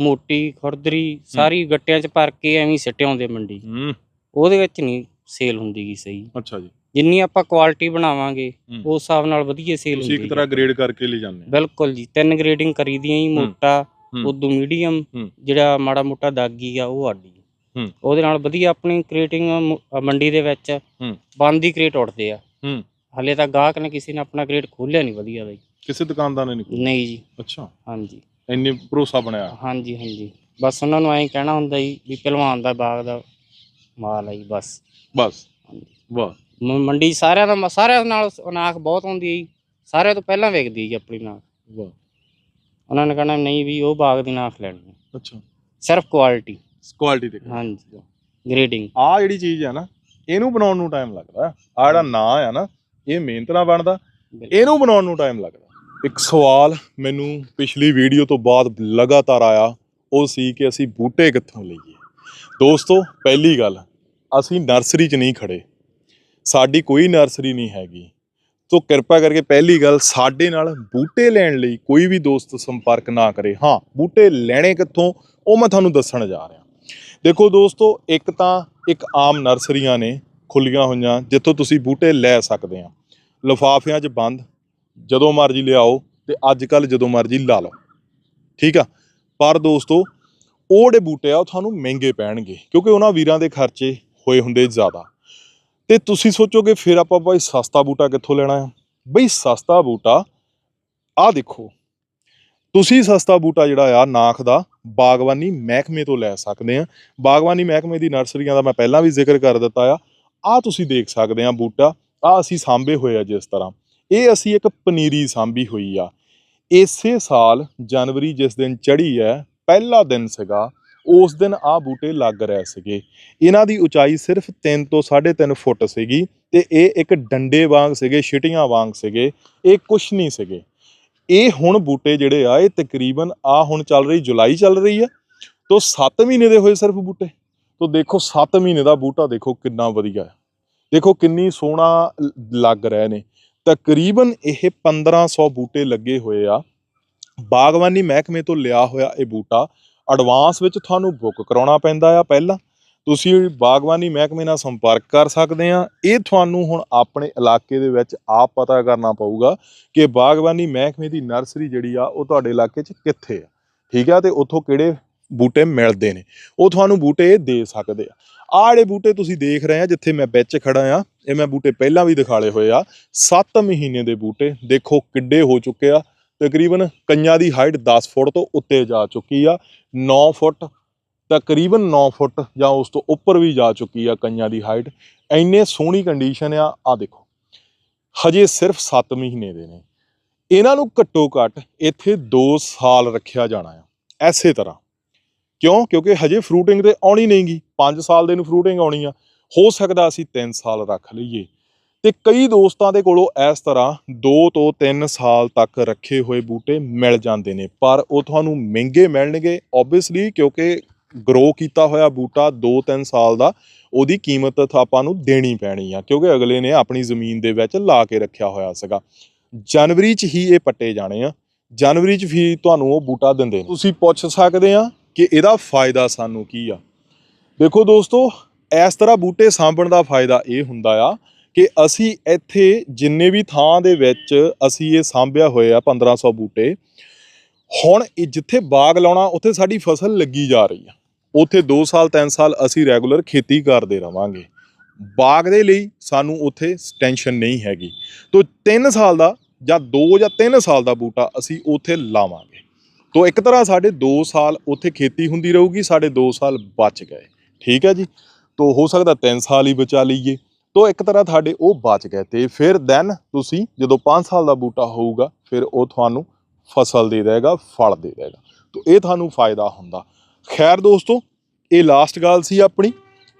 ਮੋਟੀ ਖੁਰਦਰੀ ਸਾਰੀ ਗੱਟਿਆਂ ਚ ਭਰ ਕੇ ਐਵੇਂ ਸਿੱਟੇ ਆਉਂਦੇ ਮੰਡੀ ਹੂੰ ਉਹਦੇ ਵਿੱਚ ਨਹੀਂ ਸੇਲ ਹੁੰਦੀ ਗੀ ਸਹੀ ਅੱਛਾ ਜੀ ਜਿੰਨੀ ਆਪਾਂ ਕੁਆਲਿਟੀ ਬਣਾਵਾਂਗੇ। ਉਸ ਹਿਸਾਬ ਨਾਲ ਵਧੀਆ ਸੇਲ ਤੁਸੀਂ ਹੁੰਦੀ ਇੱਕ ਤਰ੍ਹਾਂ ਗ੍ਰੇਡ ਕਰਕੇ ਲੈ ਜਾਂਦੇ ਬਿਲਕੁਲ ਜੀ ਤਿੰਨ ਗ੍ਰੇਡਿੰਗ ਕਰੀਦੀਆਂ ਜੀ ਹੂੰ। ਮੋਟਾ। ਉਦੋਂ ਮੀਡੀਅਮ। ਜਿਹੜਾ ਮਾੜਾ ਮੋਟਾ ਦਾਗੀ ਆ ਉਹ ਆਡੀ ਹੂੰ। ਉਹਦੇ ਨਾਲ ਵਧੀਆ ਆਪਣੀ ਕ੍ਰੀਏਟਿੰਗ ਮੰਡੀ ਦੇ ਵਿੱਚ। ਬੰਦ ਹੀ ਕ੍ਰੇਟ ਉੱਠਦੇ ਆ ਹੂੰ। ਹਲੇ ਤਾਂ ਗਾਹਕ ਨੇ ਕਿਸੇ ਨੇ ਆਪਣਾ ਕ੍ਰੇਟ ਖੋਲਿਆ ਨਹੀਂ ਵਧੀਆ ਬਈ ਕਿਸੇ ਦੁਕਾਨਦਾਰ ਨੇ ਨਹੀਂ ਨਹੀਂ ਜੀ ਅੱਛਾ ਹਾਂਜੀ ਇੰਨੇ ਭਰੋਸਾ ਬਣਿਆ। ਹਾਂਜੀ ਹਾਂਜੀ। ਬਸ ਉਹਨਾਂ ਨੂੰ ਐਂ ਕਹਿਣਾ ਹੁੰਦਾ ਜੀ ਵੀ ਪਹਿਲਵਾਨ ਦਾ ਬਾਗ ਦਾ ਮਾਲ ਹੈ ਜੀ ਬਸ। ਬਸ। ਵਾਹ। ਮ- ਮੰਡੀ ਸਾਰਿਆਂ ਦਾ ਮ- ਸਾਰਿਆਂ ਨਾਲ ਅਨਾਖ ਬਹੁਤ ਹੁੰਦੀ ਹੈ ਜੀ। ਸਾਰਿਆਂ ਤੋਂ ਪਹਿਲਾਂ ਵੇਖਦੀ ਹੈ ਜੀ ਆਪਣੀ ਨਾਖ ਵਾਹ। ਉਹਨਾਂ ਨੇ ਕਹਿਣਾ ਨਹੀਂ ਵੀ ਉਹ ਬਾਗ ਦੀ ਨਾਖ ਲੈਣੀ ਹੈ। ਅੱਛਾ। ਸਿਰਫ ਕੁਆਲਿਟੀ ਕੁਆਲਿਟੀ ਤੇ। ਹਾਂਜੀ। ਗ੍ਰੇਡਿੰਗ ਆ ਜਿਹੜੀ ਚੀਜ਼ ਆ ਨਾ ਇਹਨੂੰ ਬਣਾਉਣ ਨੂੰ ਟਾਈਮ ਲੱਗਦਾ। ਆ ਜਿਹੜਾ ਨਾਂ ਆ ਨਾ ਇਹ ਮਿਹਨਤ ਨਾਲ ਬਣਦਾ। ਇਹਨੂੰ ਬਣਾਉਣ ਨੂੰ ਟਾਈਮ ਲੱਗਦਾ। ਇੱਕ ਸਵਾਲ ਮੈਨੂੰ ਪਿਛਲੀ ਵੀਡੀਓ ਤੋਂ ਬਾਅਦ ਲਗਾਤਾਰ ਆਇਆ, ਉਹ ਸੀ ਕਿ ਅਸੀਂ ਬੂਟੇ ਕਿੱਥੋਂ ਲਈਏ? ਦੋਸਤੋ, ਪਹਿਲੀ ਗੱਲ, ਅਸੀਂ ਨਰਸਰੀ 'ਚ ਨਹੀਂ ਖੜੇ ਸਾਡੀ ਕੋਈ ਨਰਸਰੀ ਨਹੀਂ ਹੈਗੀ। ਸੋ ਕਿਰਪਾ ਕਰਕੇ ਪਹਿਲੀ ਗੱਲ, ਸਾਡੇ ਨਾਲ ਬੂਟੇ ਲੈਣ ਲਈ ਕੋਈ ਵੀ ਦੋਸਤ ਸੰਪਰਕ ਨਾ ਕਰੇ। ਹਾਂ, ਬੂਟੇ ਲੈਣੇ ਕਿੱਥੋਂ, ਉਹ ਮੈਂ ਤੁਹਾਨੂੰ ਦੱਸਣ ਜਾ ਰਿਹਾ। ਦੇਖੋ ਦੋਸਤੋ, ਇੱਕ ਤਾਂ ਇੱਕ ਆਮ ਨਰਸਰੀਆਂ ਨੇ ਖੁੱਲੀਆਂ ਹੋਈਆਂ, ਜਿੱਥੋਂ ਤੁਸੀਂ ਬੂਟੇ ਲੈ ਸਕਦੇ ਆ। ਲਿਫਾਫਿਆਂ 'ਚ ਬੰਦ ਜਦੋਂ ਮਰਜ਼ੀ ਲਿਆਓ ਤੇ ਅੱਜ ਕੱਲ ਜਦੋਂ ਮਰਜ਼ੀ ਲਾ ਲਓ। ਠੀਕ ਆ? ਪਰ ਦੋਸਤੋ, ਉਹ ਜਿਹੜੇ ਬੂਟੇ ਆ, ਉਹ ਤੁਹਾਨੂੰ ਮਹਿੰਗੇ ਪੈਣਗੇ, ਕਿਉਂਕਿ ਉਹਨਾਂ ਵੀਰਾਂ ਦੇ ਖਰਚੇ ਹੋਏ ਹੁੰਦੇ ਜ਼ਿਆਦਾ। ਤੇ ਤੁਸੀਂ ਸੋਚੋਗੇ, ਫਿਰ ਆਪਾਂ ਭਾਈ ਸਸਤਾ ਬੂਟਾ ਕਿੱਥੋਂ ਲੈਣਾ ਆ? ਬਈ ਸਸਤਾ ਬੂਟਾ ਆ ਦੇਖੋ। ਤੁਸੀਂ ਸਸਤਾ ਬੂਟਾ ਜਿਹੜਾ ਆ, ਨਾਖ ਦਾ ਬਾਗਬਾਨੀ ਮਹਿਕਮੇ ਤੋਂ ਲੈ ਸਕਦੇ ਆ। ਬਾਗਬਾਨੀ ਮਹਿਕਮੇ ਦੀ ਨਰਸਰੀਆਂ ਦਾ ਮੈਂ ਪਹਿਲਾਂ ਵੀ ਜ਼ਿਕਰ ਕਰ ਦਿੱਤਾ ਆ। ਆ ਤੁਸੀਂ ਦੇਖ ਸਕਦੇ ਆ ਬੂਟਾ ਆ ਅਸੀਂ ਸਾਂਭੇ ਹੋਏ ਆ ਜਿਸ ਤਰ੍ਹਾਂ। ਇਹ ਅਸੀਂ ਇੱਕ ਪਨੀਰੀ ਸਾਂਭੀ ਹੋਈ ਆ। ਇਸੇ ਸਾਲ ਜਨਵਰੀ ਜਿਸ ਦਿਨ ਚੜ੍ਹੀ ਹੈ, ਪਹਿਲਾ ਦਿਨ ਸੀਗਾ, ਉਸ ਦਿਨ ਆ ਬੂਟੇ ਲੱਗ ਰਹੇ ਸੀਗੇ। ਇਹਨਾਂ ਦੀ ਉਚਾਈ ਸਿਰਫ 3 ਤੋਂ 3.5 ਫੁੱਟ ਸੀਗੀ ਤੇ ਇਹ ਇੱਕ ਡੰਡੇ ਵਾਂਗ ਸੀਗੇ, ਛਿਟੀਆਂ ਵਾਂਗ ਸੀਗੇ, ਇਹ ਕੁਛ ਨਹੀਂ ਸੀਗੇ। ਇਹ ਹੁਣ ਬੂਟੇ ਜਿਹੜੇ ਆ, ਇਹ ਤਕਰੀਬਨ ਆ ਹੁਣ ਚੱਲ ਰਹੀ, ਜੁਲਾਈ ਚੱਲ ਰਹੀ ਆ ਤੋਂ 7 ਮਹੀਨੇ ਦੇ ਹੋਏ ਸਿਰਫ ਬੂਟੇ। ਤੋਂ ਦੇਖੋ 7 ਮਹੀਨੇ ਦਾ ਬੂਟਾ ਦੇਖੋ ਕਿੰਨਾ ਵਧੀਆ ਦੇਖੋ ਕਿੰਨੀ ਸੋਹਣਾ ਲੱਗ ਰਹੇ ਨੇ। ਤਕਰੀਬਨ ਇਹ 1500 ਬੂਟੇ ਲੱਗੇ ਹੋਏ ਆ। ਬਾਗਬਾਨੀ ਮਹਿਕਮੇ ਤੋਂ ਲਿਆ ਹੋਇਆ ਇਹ ਬੂਟਾ ਐਡਵਾਂਸ ਵਿੱਚ ਤੁਹਾਨੂੰ ਬੁੱਕ ਕਰਾਉਣਾ ਪੈਂਦਾ ਆ ਪਹਿਲਾਂ। ਤੁਸੀਂ ਬਾਗਬਾਨੀ ਮਹਿਕਮੇ ਨਾਲ ਸੰਪਰਕ ਕਰ ਸਕਦੇ ਆ। ਇਹ ਤੁਹਾਨੂੰ ਹੁਣ ਆਪਣੇ ਇਲਾਕੇ ਦੇ ਵਿੱਚ ਆਪ ਪਤਾ ਕਰਨਾ ਪਊਗਾ ਕਿ ਬਾਗਬਾਨੀ ਮਹਿਕਮੇ ਦੀ ਨਰਸਰੀ ਜਿਹੜੀ ਆ, ਉਹ ਤੁਹਾਡੇ ਇਲਾਕੇ 'ਚ ਕਿੱਥੇ ਆ। ਠੀਕ ਆ? ਤੇ ਉੱਥੋਂ ਕਿਹੜੇ ਬੂਟੇ ਮਿਲਦੇ ਨੇ? ਉਹ ਤੁਹਾਨੂੰ ਬੂਟੇ ਦੇ ਸਕਦੇ ਆ। ਆਹ ਜਿਹੜੇ ਬੂਟੇ ਤੁਸੀਂ ਦੇਖ ਰਹੇ ਆ, ਜਿੱਥੇ ਮੈਂ ਵਿੱਚ ਖੜਾ ਆ, ਇਹ ਮੈਂ ਬੂਟੇ ਪਹਿਲਾਂ ਵੀ ਦਿਖਾਲੇ ਹੋਏ ਆ। 7 ਮਹੀਨੇ ਦੇ ਬੂਟੇ, ਦੇਖੋ ਕਿੱਡੇ ਹੋ ਚੁੱਕੇ ਆ। ਤਕਰੀਬਨ ਕਈਆਂ ਦੀ ਹਾਈਟ 10 ਫੁੱਟ ਤੋਂ ਉੱਤੇ ਜਾ ਚੁੱਕੀ ਆ 9 ਫੁੱਟ, ਤਕਰੀਬਨ 9 ਫੁੱਟ ਜਾਂ ਉਸ ਤੋਂ ਉੱਪਰ ਵੀ ਜਾ ਚੁੱਕੀ ਆ ਕਈਆਂ ਦੀ ਹਾਈਟ ਇੰਨੇ ਸੋਹਣੀ ਕੰਡੀਸ਼ਨ ਆ ਆ ਦੇਖੋ। ਹਜੇ ਸਿਰਫ 7 ਮਹੀਨੇ ਦੇ ਨੇ। ਇਹਨਾਂ ਨੂੰ ਘੱਟੋ ਘੱਟ ਇੱਥੇ 2 ਸਾਲ ਰੱਖਿਆ ਜਾਣਾ ਆ, ਐਸੇ ਤਰ੍ਹਾਂ। ਕਿਉਂ? ਕਿਉਂਕਿ ਹਜੇ ਫਰੂਟਿੰਗ ਤੇ ਆਉਣੀ ਨਹੀਂਗੀ। 5 ਸਾਲ ਦੇ ਨੂੰ ਫਰੂਟਿੰਗ ਆਉਣੀ ਆ, ਹੋ ਸਕਦਾ ਅਸੀਂ 3 ਸਾਲ ਰੱਖ ਲਈਏ। ਤੇ ਕਈ ਦੋਸਤਾਂ ਦੇ ਕੋਲੋਂ ਇਸ ਤਰ੍ਹਾਂ 2 ਤੋਂ 3 ਸਾਲ ਤੱਕ ਰੱਖੇ ਹੋਏ ਬੂਟੇ ਮਿਲ ਜਾਂਦੇ ਨੇ, ਪਰ ਉਹ ਤੁਹਾਨੂੰ ਮਹਿੰਗੇ ਮਿਲਣਗੇ। ਆਬਵੀਅਸਲੀ ਕਿਉਂਕਿ ਗਰੋ ਕੀਤਾ ਹੋਇਆ ਬੂਟਾ 2-3 ਸਾਲ ਦਾ, ਉਹਦੀ ਕੀਮਤ ਆਪਾਂ ਨੂੰ ਦੇਣੀ ਪੈਣੀ ਆ, ਕਿਉਂਕਿ ਅਗਲੇ ਨੇ ਆਪਣੀ ਜ਼ਮੀਨ ਦੇ ਵਿੱਚ ਲਾ ਕੇ ਰੱਖਿਆ ਹੋਇਆ ਸੀਗਾ। ਜਨਵਰੀ 'ਚ ਹੀ ਇਹ ਪੱਟੇ ਜਾਣੇ ਆ। ਜਨਵਰੀ 'ਚ ਵੀ ਤੁਹਾਨੂੰ ਉਹ ਬੂਟਾ ਦਿੰਦੇ ਨੇ। ਤੁਸੀਂ ਪੁੱਛ ਸਕਦੇ ਆ ਕਿ ਇਹਦਾ ਫਾਇਦਾ ਸਾਨੂੰ ਕੀ ਆ? ਦੇਖੋ ਦੋਸਤੋ, ਇਸ ਤਰ੍ਹਾਂ ਬੂਟੇ ਸਾਂਭਣ ਦਾ ਫਾਇਦਾ ਇਹ ਹੁੰਦਾ ਆ ਕਿ ਅਸੀਂ ਇੱਥੇ ਜਿੰਨੇ ਵੀ ਥਾਂ ਦੇ ਵਿੱਚ ਅਸੀਂ ਇਹ ਸਾਂਭਿਆ ਹੋਇਆ ਆ 1500 ਬੂਟੇ, ਹੁਣ ਜਿੱਥੇ ਬਾਗ ਲਾਉਣਾ, ਉੱਥੇ ਸਾਡੀ ਫਸਲ ਲੱਗੀ ਜਾ ਰਹੀ ਆ। ਉੱਥੇ 2 ਸਾਲ 3 ਸਾਲ ਅਸੀਂ ਰੈਗੂਲਰ ਖੇਤੀ ਕਰਦੇ ਰਵਾਂਗੇ। ਬਾਗ ਦੇ ਲਈ ਸਾਨੂੰ ਉੱਥੇ ਟੈਨਸ਼ਨ ਨਹੀਂ ਹੈਗੀ। ਤੋਂ 3 ਸਾਲ ਦਾ ਜਾਂ 2 ਜਾਂ 3 ਸਾਲ ਦਾ ਬੂਟਾ ਅਸੀਂ ਉੱਥੇ ਲਾਵਾਂਗੇ। ਤੋਂ ਇੱਕ ਤਰ੍ਹਾਂ ਸਾਡੇ 2 ਸਾਲ ਉੱਥੇ ਖੇਤੀ ਹੁੰਦੀ ਰਹੂਗੀ, ਸਾਡੇ 2 ਸਾਲ ਬਚ ਗਏ। ਠੀਕ ਹੈ ਜੀ? ਤੋਂ ਹੋ ਸਕਦਾ 3 ਸਾਲ ਹੀ ਬਚਾ ਲਈਏ। ਤੋਂ ਇੱਕ ਤਰ੍ਹਾਂ ਤੁਹਾਡੇ ਉਹ ਬਚ ਗਏ ਤੇ ਫਿਰ ਦੈਨ ਤੁਸੀਂ ਜਦੋਂ 5 ਸਾਲ ਦਾ ਬੂਟਾ ਹੋਊਗਾ, ਫਿਰ ਉਹ ਤੁਹਾਨੂੰ ਫਸਲ ਦੇ ਦੇਗਾ, ਫਲ ਦੇ ਦੇਗਾ। ਤੋਂ ਇਹ ਤੁਹਾਨੂੰ ਫਾਇਦਾ ਹੁੰਦਾ। ਖੈਰ ਦੋਸਤੋ, ਇਹ ਲਾਸਟ ਗੱਲ ਸੀ ਆਪਣੀ।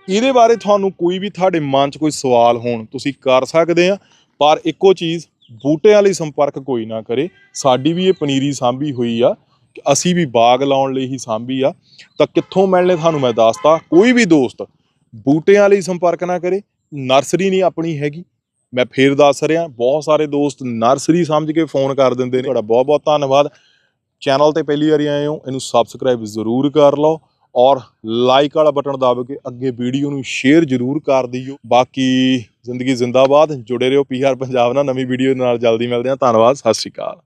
ਇਹਦੇ ਬਾਰੇ ਤੁਹਾਨੂੰ ਕੋਈ ਵੀ ਤੁਹਾਡੇ ਮਨ 'ਚ ਕੋਈ ਸਵਾਲ ਹੋਣ, ਤੁਸੀਂ ਕਰ ਸਕਦੇ ਆ। ਪਰ ਇੱਕੋ ਚੀਜ਼, ਬੂਟਿਆਂ ਲਈ ਸੰਪਰਕ ਕੋਈ ਨਾ ਕਰੇ। ਸਾਡੀ ਵੀ ਇਹ ਪਨੀਰੀ ਸਾਂਭੀ ਹੋਈ ਆ। ਅਸੀਂ ਵੀ ਬਾਗ ਲਾਉਣ ਲਈ ਹੀ ਸਾਂਭੀ ਆ, ਤਾਂ ਕਿੱਥੋਂ ਮਿਲਣੇ ਤੁਹਾਨੂੰ ਮੈਂ ਦੱਸਤਾ ਕੋਈ ਵੀ ਦੋਸਤ ਬੂਟਿਆਂ ਲਈ ਸੰਪਰਕ ਨਾ ਕਰੇ, ਨਰਸਰੀ ਨਹੀਂ ਆਪਣੀ ਹੈਗੀ। ਮੈਂ ਫੇਰ ਦੱਸ ਰਿਹਾ, ਬਹੁਤ ਸਾਰੇ ਦੋਸਤ ਨਰਸਰੀ ਸਮਝ ਕੇ ਫੋਨ ਕਰ ਦਿੰਦੇ ਨੇ। ਤੁਹਾਡਾ ਬਹੁਤ ਬਹੁਤ ਧੰਨਵਾਦ। ਚੈਨਲ ਤੇ ਪਹਿਲੀ ਵਾਰੀ ਆਏ ਹੋ, ਇਹਨੂੰ ਸਬਸਕ੍ਰਾਈਬ ਜ਼ਰੂਰ ਕਰ ਲਓ ਔਰ ਲਾਈਕ ਵਾਲਾ ਬਟਨ ਦਬਾ ਕੇ ਅੱਗੇ ਵੀਡੀਓ ਨੂੰ ਸ਼ੇਅਰ ਜ਼ਰੂਰ ਕਰ ਦਿਓ। ਬਾਕੀ ਜ਼ਿੰਦਗੀ ਜ਼ਿੰਦਾਬਾਦ, ਜੁੜੇ ਰਹੋ ਪੀਆਰ ਪੰਜਾਬ ਨਾਲ, ਨਵੀਂ ਵੀਡੀਓ ਨਾਲ, ਜਲਦੀ ਮਿਲਦੇ ਹਾਂ, ਧੰਨਵਾਦ, ਸਤਿ ਸ਼੍ਰੀ ਅਕਾਲ।